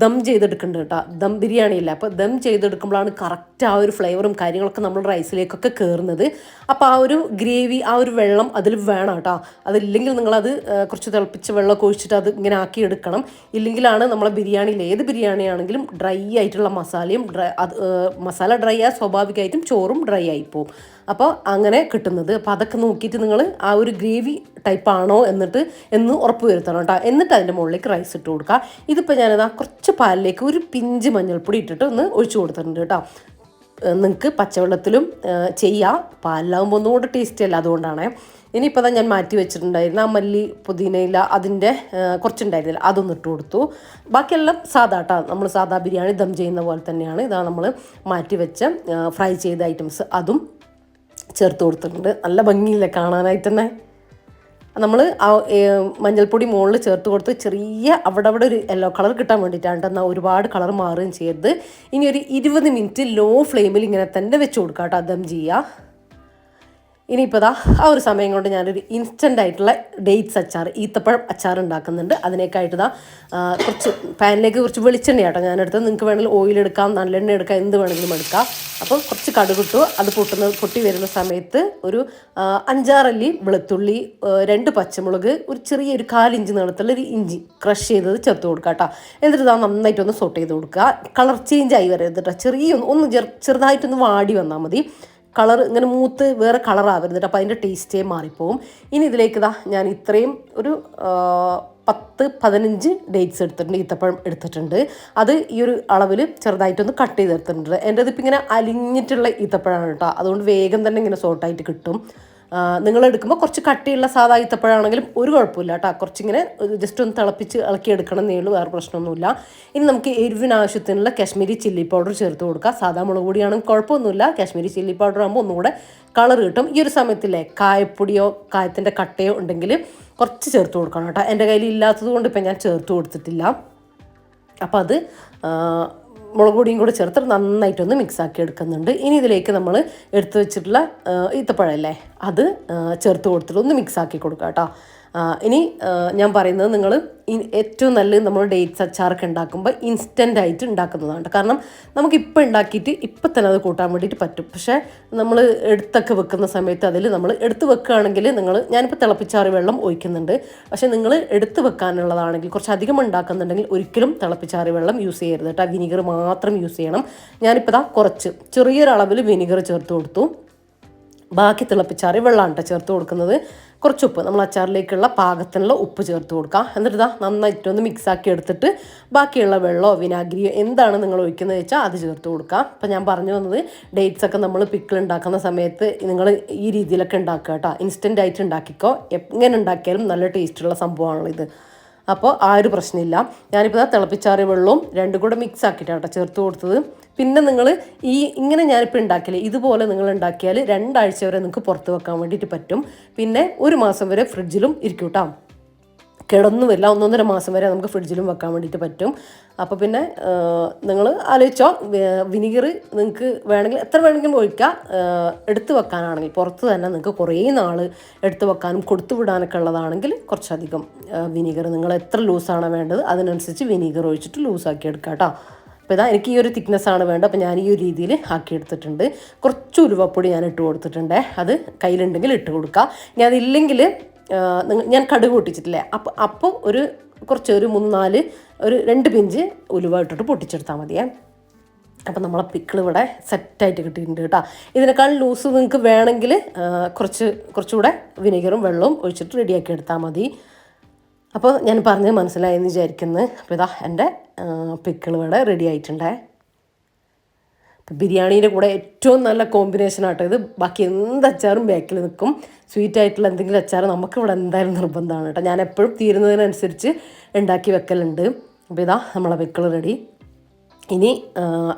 ദം ചെയ്തെടുക്കേണ്ടത് കേട്ടോ. ദം ബിരിയാണി ഇല്ല അപ്പോൾ ദം ചെയ്തെടുക്കുമ്പോഴാണ് കറക്റ്റ് ആ ഒരു ഫ്ലേവറും കാര്യങ്ങളൊക്കെ നമ്മൾ റൈസിലേക്കൊക്കെ കയറുന്നത് അപ്പോൾ ആ ഒരു ഗ്രേവി ആ ഒരു വെള്ളം അതിൽ വേണം കേട്ടോ. അതില്ലെങ്കിൽ നിങ്ങളത് കുറച്ച് തിളപ്പിച്ച് വെള്ളമൊക്കെ ഒഴിച്ചിട്ട് അത് ഇങ്ങനെ ആക്കി എടുക്കണം. ഇല്ലെങ്കിലാണ് നമ്മളെ ബിരിയാണിയിൽ ഏത് ബിരിയാണി ആണെങ്കിലും ഡ്രൈ ആയിട്ടുള്ള മസാലയും ഡ്രൈ അത് മസാല ഡ്രൈ ആ സ്വാഭാവികമായിട്ടും ചോറും ഡ്രൈ ആയിപ്പോവും അപ്പോൾ അങ്ങനെ കിട്ടുന്നത്. അപ്പോൾ അതൊക്കെ നോക്കിയിട്ട് നിങ്ങൾ ആ ഒരു ഗ്രേവി ടൈപ്പ് ആണോ എന്നിട്ട് എന്ന് ഉറപ്പ് വരുത്തണം കേട്ടോ. എന്നിട്ട് അതിന്റെ മുകളിലേക്ക് റൈസ് ഇട്ട് കൊടുക്കുക. ഇതിപ്പോൾ ഞാനത് ആ കുറച്ച് പാലിലേക്ക് ഒരു പിഞ്ച് മഞ്ഞൾപ്പൊടി ഇട്ടിട്ട് ഒന്ന് ഒഴിച്ചു കൊടുത്തിട്ടുണ്ട് കേട്ടോ. നിങ്ങൾക്ക് പച്ചവെള്ളത്തിലും ചെയ്യാം. പാലിലാകുമ്പോൾ ഒന്നും കൂടെ ടേസ്റ്റ് അല്ല അതുകൊണ്ടാണ്. ഇനിയിപ്പോൾ തന്നെ ഞാൻ മാറ്റി വെച്ചിട്ടുണ്ടായിരുന്ന. ആ മല്ലി പുതിനയില അതിന്റെ കുറച്ചുണ്ടായിരുന്നില്ല. അതൊന്നും ഇട്ട് കൊടുത്തു. ബാക്കിയെല്ലാം സാധാ കേട്ടോ നമ്മൾ സാധാ ബിരിയാണി ദം ചെയ്യുന്ന പോലെ തന്നെയാണ്. ഇതാ നമ്മൾ മാറ്റി വെച്ച ഫ്രൈ ചെയ്ത ഐറ്റംസ്. അതും ചേർത്ത് കൊടുത്തിട്ടുണ്ട്. നല്ല ഭംഗിയില്ലേ കാണാനായിട്ട് തന്നെ നമ്മൾ ആ മഞ്ഞൾപ്പൊടി മുകളിൽ ചേർത്ത് കൊടുത്ത് ചെറിയ അവിടെ അവിടെ ഒരു യെല്ലോ കളർ കിട്ടാൻ വേണ്ടിയിട്ടാണ് ട്ടോ. എന്നാൽ ഒരുപാട് കളർ മാറുകയും ചെയ്യരുത്. ഇനി ഒരു ഇരുപത് മിനിറ്റ് ലോ ഫ്ലെയിമിൽ ഇങ്ങനെ തന്നെ വെച്ച് കൊടുക്കാം കേട്ടോ ദം ചെയ്യുക ഇനിയിപ്പോൾ ദാ ആ ഒരു സമയം കൊണ്ട് ഞാനൊരു ഇൻസ്റ്റന്റ് ആയിട്ടുള്ള ഡേറ്റ്സ് അച്ചാർ ഈത്തപ്പഴം അച്ചാർ ഉണ്ടാക്കുന്നുണ്ട്. അതിനേക്കായിട്ട് ദാ കുറച്ച് പാനിലേക്ക് കുറച്ച് വെളിച്ചെണ്ണ കേട്ടോ ഞാനെടുത്ത് നിങ്ങൾക്ക് വേണമെങ്കിൽ ഓയിൽ എടുക്കാം നല്ലെണ്ണ എടുക്കാം എന്ത് വേണമെങ്കിലും എടുക്കാം. അപ്പോൾ കുറച്ച് കടുകിട്ടു അത് പൊട്ടുന്ന പൊട്ടി വരുന്ന സമയത്ത് ഒരു അഞ്ചാറല്ലി വെളുത്തുള്ളി രണ്ട് പച്ചമുളക് ഒരു ചെറിയ ഒരു കാലിഞ്ച് നീളത്തുള്ള ഒരു ഇഞ്ചി ക്രഷ് ചെയ്തത് ചേർത്ത് കൊടുക്കുക കേട്ടോ എന്നിട്ട് ഇതാ നന്നായിട്ടൊന്ന് സോട്ട് ചെയ്ത് കൊടുക്കുക. കളർ ചേഞ്ച് ആയി വരരുത് കേട്ടോ ചെറിയ ഒന്ന് ചെറുതായിട്ടൊന്ന് വാടി വന്നാൽ മതി. കളർ ഇങ്ങനെ മൂത്ത് വേറെ കളറാവരുത് അപ്പോൾ അതിന്റെ ടേസ്റ്റേ മാറിപ്പോവും. ഇനി ഇതിലേക്ക് ഇതാ ഞാൻ ഇത്രയും ഒരു പത്ത് പതിനഞ്ച് ഡേറ്റ്സ് എടുത്തിട്ടുണ്ട് ഈത്തപ്പഴം എടുത്തിട്ടുണ്ട്. അത് ഈ ഒരു അളവിൽ ചെറുതായിട്ടൊന്ന് കട്ട് ചെയ്തെടുത്തിട്ടുണ്ട് എന്റെ ഇതിപ്പോൾ ഇങ്ങനെ അലിഞ്ഞിട്ടുള്ള ഈത്തപ്പഴമാണ് കേട്ടോ. അതുകൊണ്ട് വേഗം തന്നെ ഇങ്ങനെ സോട്ടായിട്ട് കിട്ടും. നിങ്ങൾ എടുക്കുമ്പോൾ കുറച്ച് കട്ടിയുള്ള സാധാ ഈത്തപ്പഴമാണെങ്കിലും ഒരു കുഴപ്പമില്ല കേട്ടോ. കുറച്ചിങ്ങനെ ജസ്റ്റ് ഒന്ന് തിളപ്പിച്ച് ഇളക്കി എടുക്കണം ഉള്ളൂ വേറെ പ്രശ്നമൊന്നുമില്ല. ഇനി നമുക്ക് എരിവിനാവശ്യത്തിനുള്ള കാശ്മീരി ചില്ലി പൗഡർ ചേർത്ത് കൊടുക്കുക സാധാ മുളക് പൊടിയാണെങ്കിൽ കുഴപ്പമൊന്നുമില്ല. കാശ്മീരി ചില്ലി പൗഡർ ആകുമ്പോൾ ഒന്നുകൂടെ കളർ കിട്ടും. ഈ ഒരു സമയത്തില്ലേ കായപ്പൊടിയോ കായത്തിന്റെ കട്ടയോ ഉണ്ടെങ്കിൽ കുറച്ച് ചേർത്ത് കൊടുക്കണം കേട്ടോ. എന്റെ കയ്യിൽ ഇല്ലാത്തത് കൊണ്ട് ഇപ്പം ഞാൻ ചേർത്ത് കൊടുത്തിട്ടില്ല. അപ്പോൾ അത് മുളക് പൊടിയും കൂടെ ചേർത്ത് നന്നായിട്ടൊന്ന് മിക്സാക്കി എടുക്കുന്നുണ്ട്. ഇനി ഇതിലേക്ക് നമ്മൾ എടുത്തു വെച്ചിട്ടുള്ള ഈത്തപ്പഴമല്ലേ അത് ചേർത്ത് കൊടുത്തിട്ട് ഒന്ന് മിക്സാക്കി കൊടുക്കുക കേട്ടോ ഇനി ഞാൻ പറയുന്നത് നിങ്ങൾ ഏറ്റവും നല്ലത് നമ്മൾ ഡേറ്റ്സ് അച്ചാറൊക്കെ ഉണ്ടാക്കുമ്പോൾ ഇൻസ്റ്റന്റ് ആയിട്ട് ഉണ്ടാക്കുന്നതാണ് കാരണം നമുക്ക് ഇപ്പോൾ ഉണ്ടാക്കിയിട്ട് ഇപ്പം തന്നെ അത് കൂട്ടാൻ വേണ്ടിയിട്ട് പറ്റും. പക്ഷേ നമ്മൾ എടുത്തൊക്കെ വെക്കുന്ന സമയത്ത് അതിൽ നമ്മൾ എടുത്ത് വെക്കുകയാണെങ്കിൽ നിങ്ങൾ ഞാനിപ്പോൾ തിളപ്പിച്ചാറ് വെള്ളം ഒഴിക്കുന്നുണ്ട്. പക്ഷേ നിങ്ങൾ എടുത്ത് വെക്കാനുള്ളതാണെങ്കിൽ കുറച്ച് അധികം ഉണ്ടാക്കുന്നുണ്ടെങ്കിൽ ഒരിക്കലും തിളപ്പിച്ചാറി വെള്ളം യൂസ് ചെയ്യരുത് കേട്ടോ. വിനിഗർ മാത്രം യൂസ് ചെയ്യണം. ഞാനിപ്പോൾ കുറച്ച് ചെറിയൊരളവിൽ വിനിഗർ ചേർത്ത് കൊടുത്തു. ബാക്കി തിളപ്പിച്ചാറി വെള്ളമാണ് കേട്ടോ ചേർത്ത് കൊടുക്കുന്നത്. കുറച്ച് ഉപ്പ് നമ്മൾ അച്ചാറിലേക്കുള്ള പാകത്തിനുള്ള ഉപ്പ് ചേർത്ത് കൊടുക്കുക എന്നിട്ട് ഇതാ നന്നായിട്ട് ഒന്ന് മിക്സ് ആക്കി എടുത്തിട്ട് ബാക്കിയുള്ള വെള്ളമോ വിനാഗിരിയോ എന്താണ് നിങ്ങൾ ഒഴിക്കുന്നത് വെച്ചാൽ അത് ചേർത്ത് കൊടുക്കുക അപ്പം ഞാൻ പറഞ്ഞു വന്നത് ഡേറ്റ്സ് ഒക്കെ നമ്മൾ പിക്കിൾ ഉണ്ടാക്കുന്ന സമയത്ത് നിങ്ങൾ ഈ രീതിയിലൊക്കെ ഉണ്ടാക്കുക കേട്ടോ. ഇൻസ്റ്റന്റ് ആയിട്ട് ഉണ്ടാക്കിക്കോ. എങ്ങനെ ഉണ്ടാക്കിയാലും നല്ല ടേസ്റ്റുള്ള സംഭവമാണല്ലോ ഇത് അപ്പോൾ ആ ഒരു പ്രശ്നമില്ല. ഞാനിപ്പോൾ ദാ തിളപ്പിച്ചാറിയ വെള്ളവും രണ്ടും കൂടെ മിക്സ് ആക്കിയിട്ടാണ് ചേർത്ത് കൊടുത്തത്. പിന്നെ നിങ്ങൾ ഈ ഇങ്ങനെ ഞാനിപ്പോൾ ഉണ്ടാക്കില്ലേ ഇതുപോലെ നിങ്ങൾ ഉണ്ടാക്കിയാൽ രണ്ടാഴ്ച വരെ നിങ്ങൾക്ക് പുറത്ത് വെക്കാൻ വേണ്ടിയിട്ട് പറ്റും. പിന്നെ ഒരു മാസം വരെ ഫ്രിഡ്ജിലും ഇരിക്കും കേട്ടോ കിടന്നു വരില്ല ഒന്നൊന്നര മാസം വരെ നമുക്ക് ഫ്രിഡ്ജിലും വെക്കാൻ വേണ്ടിയിട്ട് പറ്റും. അപ്പോൾ പിന്നെ നിങ്ങൾ ആലോചിച്ചോ വിനിഗർ നിങ്ങൾക്ക് വേണമെങ്കിൽ എത്ര വേണമെങ്കിലും ഒഴിക്കാം. എടുത്തു വെക്കാനാണെങ്കിൽ പുറത്ത് തന്നെ നിങ്ങൾക്ക് കുറേ നാൾ എടുത്ത് വെക്കാനും കൊടുത്തു വിടാനൊക്കെ ഉള്ളതാണെങ്കിൽ കുറച്ചധികം വിനീഗർ നിങ്ങൾ എത്ര ലൂസാണ് വേണ്ടത് അതിനനുസരിച്ച് വിനീഗർ ഒഴിച്ചിട്ട് ലൂസാക്കി എടുക്കാം കേട്ടോ. അപ്പോൾ ഇതാ എനിക്ക് ഈ ഒരു തിക്നെസ് ആണ് വേണ്ടത്. അപ്പോൾ ഞാൻ ഈ ഒരു രീതിയിൽ ആക്കി എടുത്തിട്ടുണ്ട്. കുറച്ച് ഉലുവപ്പൊടി ഞാൻ ഇട്ട് കൊടുത്തിട്ടുണ്ട്. അത് കയ്യിലുണ്ടെങ്കിൽ ഇട്ട് കൊടുക്കുക ഇനി അതില്ലെങ്കിൽ ഞാൻ കടുക് പൊട്ടിച്ചിട്ടില്ലേ? അപ്പോൾ അപ്പോൾ ഒരു കുറച്ച് ഒരു മൂന്ന് നാല് ഒരു രണ്ട് പിഞ്ച് ഉലുവ ഇട്ടിട്ട് പൊട്ടിച്ചെടുത്താൽ മതിയേ. അപ്പം നമ്മളെ പിക്കിൾ ഇവിടെ സെറ്റായിട്ട് കിട്ടിയിട്ടുണ്ട് കേട്ടോ. ഇതിനേക്കാൾ ലൂസ് നിങ്ങൾക്ക് വേണമെങ്കിൽ കുറച്ച് കുറച്ചുകൂടെ വിനീഗറും വെള്ളവും ഒഴിച്ചിട്ട് റെഡിയാക്കി എടുത്താൽ മതി. അപ്പോൾ ഞാൻ പറഞ്ഞ് മനസ്സിലായെന്ന് വിചാരിക്കുന്നു. അപ്പോൾ ഇതാ എന്റെ പിക്കിൾ ഇവിടെ റെഡി ആയിട്ടുണ്ടേ. ബിരിയാണീന്റെ കൂടെ ഏറ്റവും നല്ല കോമ്പിനേഷൻ ആട്ടോ ഇത്. ബാക്കി എന്ത് അച്ചാറും ബാക്കിൽ നിൽക്കും. സ്വീറ്റ് ആയിട്ടുള്ള എന്തെങ്കിലും അച്ചാർ നമുക്ക് ഇവിടെ എന്തായാലും നിർബന്ധമാണ് കേട്ടോ. ഞാൻ എപ്പോഴും തീരുന്നതിനനുസരിച്ച് ഉണ്ടാക്കി വെക്കലുണ്ട്. അപ്പോൾ ഇതാ നമ്മളെ വെക്കൾ റെഡി ഇനി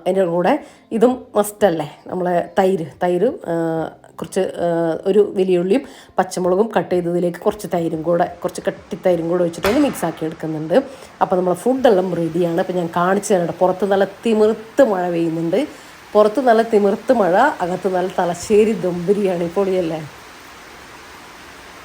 അതിന്റെ കൂടെ ഇതും മസ്റ്റല്ലേ നമ്മളെ തൈര്. തൈര് കുറച്ച് ഒരു വലിയുള്ളിയും പച്ചമുളകും കട്ട് ചെയ്തതിലേക്ക് കുറച്ച് തൈരും കൂടെ കുറച്ച് കട്ടി തൈരും കൂടെ വെച്ചിട്ട് ഒന്ന് മിക്സ് ആക്കി എടുക്കുന്നുണ്ട്. അപ്പോൾ നമ്മളെ ഫുഡെല്ലാം റെഡിയാണ് അപ്പോൾ ഞാൻ കാണിച്ചു തരാം പുറത്ത് നല്ല തിമിർത്ത് മഴ പെയ്യുന്നുണ്ട്. പുറത്ത് നല്ല തിമിർത്ത് മഴ അകത്ത് നല്ല തലശ്ശേരി ദം ബിരിയാണി പൊളിയല്ലേ?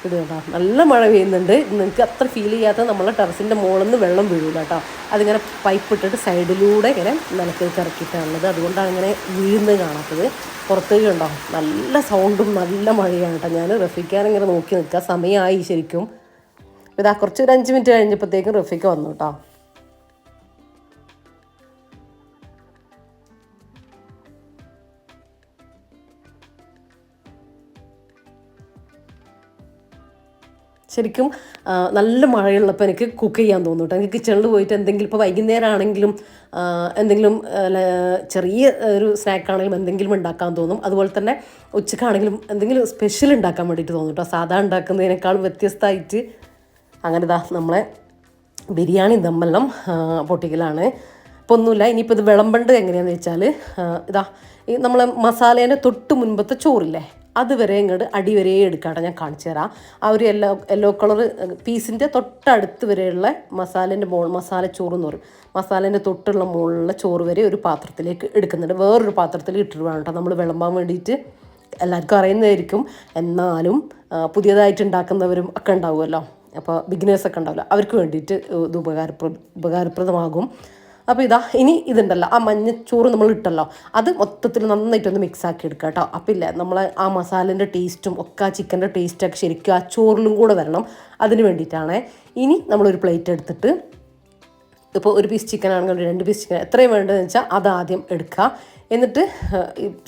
ഇത് കേട്ടോ നല്ല മഴ പെയ്യുന്നുണ്ട്. നിങ്ങൾക്ക് അത്ര ഫീൽ ചെയ്യാത്ത നമ്മളെ ടെറസിന്റെ മുകളിൽ നിന്ന് വെള്ളം വീഴൂല കേട്ടോ. അതിങ്ങനെ പൈപ്പ് ഇട്ടിട്ട് സൈഡിലൂടെ ഇങ്ങനെ നിലത്തേക്ക് ഇറക്കിയിട്ടാണുള്ളത്. അതുകൊണ്ടാണ് ഇങ്ങനെ വീഴുന്നത് കാണാത്തത്. പുറത്തേക്ക് ഉണ്ടോ നല്ല സൗണ്ടും നല്ല മഴയാണ് കേട്ടോ. ഞാൻ റഫിക്കാൻ ഇങ്ങനെ നോക്കി നിൽക്കുക. സമയമായി ശരിക്കും. ഇതാ കുറച്ച് ഒരു അഞ്ച് മിനിറ്റ് കഴിഞ്ഞപ്പോഴത്തേക്കും റഫിക്ക് വന്നു കേട്ടോ. ശരിക്കും നല്ല മഴയുള്ളപ്പോൾ എനിക്ക് കുക്ക് ചെയ്യാൻ തോന്നും കേട്ടോ എനിക്ക് കിച്ചണിൽ പോയിട്ട് എന്തെങ്കിലും ഇപ്പോൾ വൈകുന്നേരം ആണെങ്കിലും എന്തെങ്കിലും ചെറിയ ഒരു സ്നാക്കാണെങ്കിലും എന്തെങ്കിലും ഉണ്ടാക്കാൻ തോന്നും. അതുപോലെ തന്നെ ഉച്ചക്കാണെങ്കിലും എന്തെങ്കിലും സ്പെഷ്യൽ ഉണ്ടാക്കാൻ വേണ്ടിയിട്ട് തോന്നും കേട്ടോ സാധാ ഉണ്ടാക്കുന്നതിനേക്കാളും വ്യത്യസ്തമായിട്ട് അങ്ങനെ ഇതാ നമ്മളെ ബിരിയാണി ദമ്മെല്ലാം പൊട്ടിക്കലാണ്. ഇപ്പോൾ ഒന്നുമില്ല ഇനിയിപ്പോൾ ഇത് വിളമ്പേണ്ടത് എങ്ങനെയാണെന്ന് വെച്ചാൽ ഇതാ ഈ നമ്മളെ മസാലേന്റെ തൊട്ട് മുൻപത്തെ ചോറില്ലേ? അതുവരെ ഇങ്ങോട്ട് അടിവരെ എടുക്കാട്ടെ ഞാൻ കാണിച്ചു തരാം. ആ ഒരു യെല്ലോ യെല്ലോ കളർ പീസിന്റെ തൊട്ടടുത്ത് വരെയുള്ള മസാലേന്റെ മോൾ മസാല ചോറ് എന്ന് പറയും. മസാലേന്റെ തൊട്ടുള്ള മുകളിലുള്ള ചോറ് വരെ ഒരു പാത്രത്തിലേക്ക് എടുക്കുന്നുണ്ട്. വേറൊരു പാത്രത്തിൽ ഇട്ടിട്ട് വേണം കേട്ടോ നമ്മൾ വിളമ്പാൻ വേണ്ടിയിട്ട്. എല്ലാവർക്കും അറിയുന്നതായിരിക്കും. എന്നാലും പുതിയതായിട്ട് ഉണ്ടാക്കുന്നവരും ഒക്കെ ഉണ്ടാവുമല്ലോ. അപ്പോൾ ബിഗിനേഴ്സൊക്കെ ഉണ്ടാവില്ല അവർക്ക് വേണ്ടിയിട്ട് ഇത് ഉപകാരപ്ര ഉപകാരപ്രദമാകും. അപ്പോൾ ഇതാ ഇനി ഇതുണ്ടല്ലോ ആ മഞ്ഞച്ചോറ് നമ്മൾ ഇട്ടല്ലോ. അത് മൊത്തത്തിൽ നന്നായിട്ടൊന്ന് മിക്സ് ആക്കി എടുക്കുക കേട്ടോ. അപ്പം ഇല്ല നമ്മൾ ആ മസാലേന്റെ ടേസ്റ്റും ഒക്കെ ആ ചിക്കന്റെ ടേസ്റ്റൊക്കെ ശരിക്കും ആ ചോറിലും കൂടെ വരണം. അതിന് വേണ്ടിയിട്ടാണ് ഇനി നമ്മളൊരു പ്ലേറ്റ് എടുത്തിട്ട് ഇപ്പോൾ ഒരു പീസ് ചിക്കൻ ആണെങ്കിൽ രണ്ട് പീസ് ചിക്കൻ എത്രയും വേണ്ടതെന്ന് വെച്ചാൽ അത് ആദ്യം എടുക്കുക. എന്നിട്ട്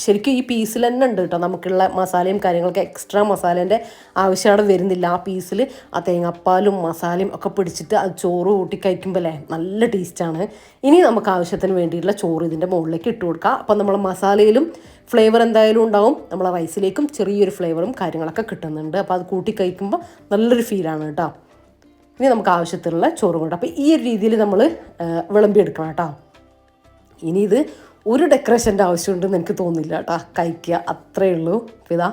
ശരിക്കും ഈ പീസിൽ തന്നെ ഉണ്ട് കേട്ടോ. നമുക്കുള്ള മസാലയും കാര്യങ്ങളൊക്കെ എക്സ്ട്രാ മസാലേന്റെ ആവശ്യം അവിടെ വരുന്നില്ല. ആ പീസിൽ ആ തേങ്ങാപ്പാലും മസാലയും ഒക്കെ പിടിച്ചിട്ട് അത് ചോറ് കൂട്ടി കഴിക്കുമ്പോൾ അല്ലേ നല്ല ടേസ്റ്റാണ് ഇനി നമുക്ക് ആവശ്യത്തിന് വേണ്ടിയിട്ടുള്ള ചോറ് ഇതിന്റെ മുകളിലേക്ക് ഇട്ട് കൊടുക്കുക അപ്പം നമ്മൾ മസാലയിലും ഫ്ലേവർ എന്തായാലും ഉണ്ടാവും. നമ്മളെ റൈസിലേക്കും ചെറിയൊരു ഫ്ലേവറും കാര്യങ്ങളൊക്കെ കിട്ടുന്നുണ്ട്. അപ്പോൾ അത് കൂട്ടി കഴിക്കുമ്പോൾ നല്ലൊരു ഫീലാണ് കേട്ടോ. ഇനി നമുക്ക് ആവശ്യത്തിനുള്ള ചോറ് കൊണ്ട് അപ്പോൾ ഈ ഒരു രീതിയിൽ നമ്മൾ വിളമ്പിയെടുക്കണം കേട്ടോ. ഇനി ഇത് ഒരു ഡെക്കറേഷന്റെ ആവശ്യമുണ്ടെന്ന് എനിക്ക് തോന്നുന്നില്ല കേട്ടോ. കഴിക്കുക അത്രയേ ഉള്ളൂ. ഇതാ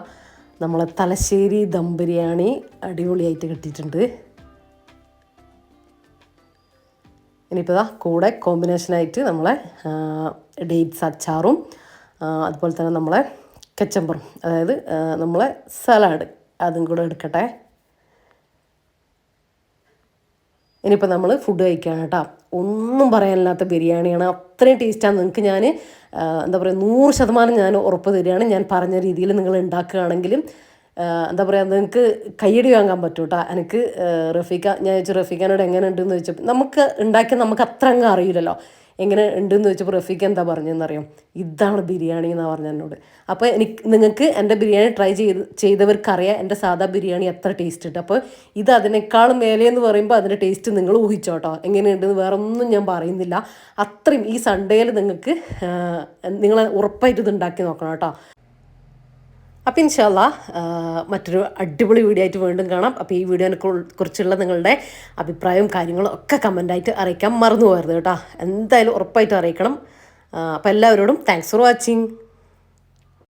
നമ്മളെ തലശ്ശേരി ദം ബിരിയാണി അടിപൊളിയായിട്ട് കിട്ടിയിട്ടുണ്ട്. ഇനിയിപ്പോൾ ഇതാ കൂടെ കോമ്പിനേഷനായിട്ട് നമ്മളെ ഡേറ്റ്സ് അച്ചാറും അതുപോലെ തന്നെ നമ്മളെ കച്ചമ്പറും അതായത് നമ്മളെ സലാഡ് അതും കൂടെ എടുക്കട്ടെ. ഇനിയിപ്പോൾ നമ്മൾ ഫുഡ് കഴിക്കുകയാണ് കേട്ടോ. ഒന്നും പറയാനില്ലാത്ത ബിരിയാണിയാണ്. അത്രയും ടേസ്റ്റാണ് നിങ്ങൾക്ക് ഞാൻ എന്താ പറയുക നൂറ് ശതമാനം ഞാൻ ഉറപ്പ് തരികയാണ്. ഞാൻ പറഞ്ഞ രീതിയിൽ നിങ്ങൾ ഉണ്ടാക്കുകയാണെങ്കിലും എന്താ പറയുക നിങ്ങൾക്ക് കയ്യടി വാങ്ങാൻ പറ്റും കേട്ടോ എനിക്ക് റഫീഖ ഞാൻ ചോദിച്ചു റഫീഖാനോട് എങ്ങനെ ഉണ്ടെന്ന് ചോദിച്ചപ്പോൾ നമുക്ക് ഉണ്ടാക്കിയാൽ നമുക്ക് അത്ര അങ്ങ് അറിയില്ലല്ലോ. എങ്ങനെ ഉണ്ടെന്ന് ചോദിച്ചപ്പോൾ റഫീഖ് എന്താ പറഞ്ഞതെന്നറിയാം? ഇതാണ് ബിരിയാണി എന്നാണ് പറഞ്ഞ എന്നോട്. അപ്പോൾ എനിക്ക് നിങ്ങൾക്ക് എന്റെ ബിരിയാണി ട്രൈ ചെയ്ത് ചെയ്തവർക്കറിയാം എന്റെ സാധാ ബിരിയാണി എത്ര ടേസ്റ്റ് ഉണ്ട്. അപ്പോൾ ഇത് അതിനേക്കാളും മേലെ എന്ന് പറയുമ്പോൾ അതിന്റെ ടേസ്റ്റ് നിങ്ങൾ ഊഹിച്ചോട്ടോ എങ്ങനെയുണ്ടെന്ന് വേറെ ഒന്നും ഞാൻ പറയുന്നില്ല. അത്രയും ഈ സൺഡേയിൽ നിങ്ങൾക്ക് നിങ്ങൾ ഉറപ്പായിട്ട് ഇത് ഉണ്ടാക്കി നോക്കണം കേട്ടോ അപ്പോൾ ഇൻഷാല്ല മറ്റൊരു അടിപൊളി വീഡിയോ ആയിട്ട് വീണ്ടും കാണാം. അപ്പോൾ ഈ വീഡിയോനെ കുറിച്ചുള്ള നിങ്ങളുടെ അഭിപ്രായവും കാര്യങ്ങളും ഒക്കെ കമന്റായിട്ട് അറിയിക്കാൻ മറന്നു പോകരുത് കേട്ടോ. എന്തായാലും ഉറപ്പായിട്ട് അറിയിക്കണം. അപ്പോൾ എല്ലാവരോടും താങ്ക്സ് ഫോർ വാച്ചിങ്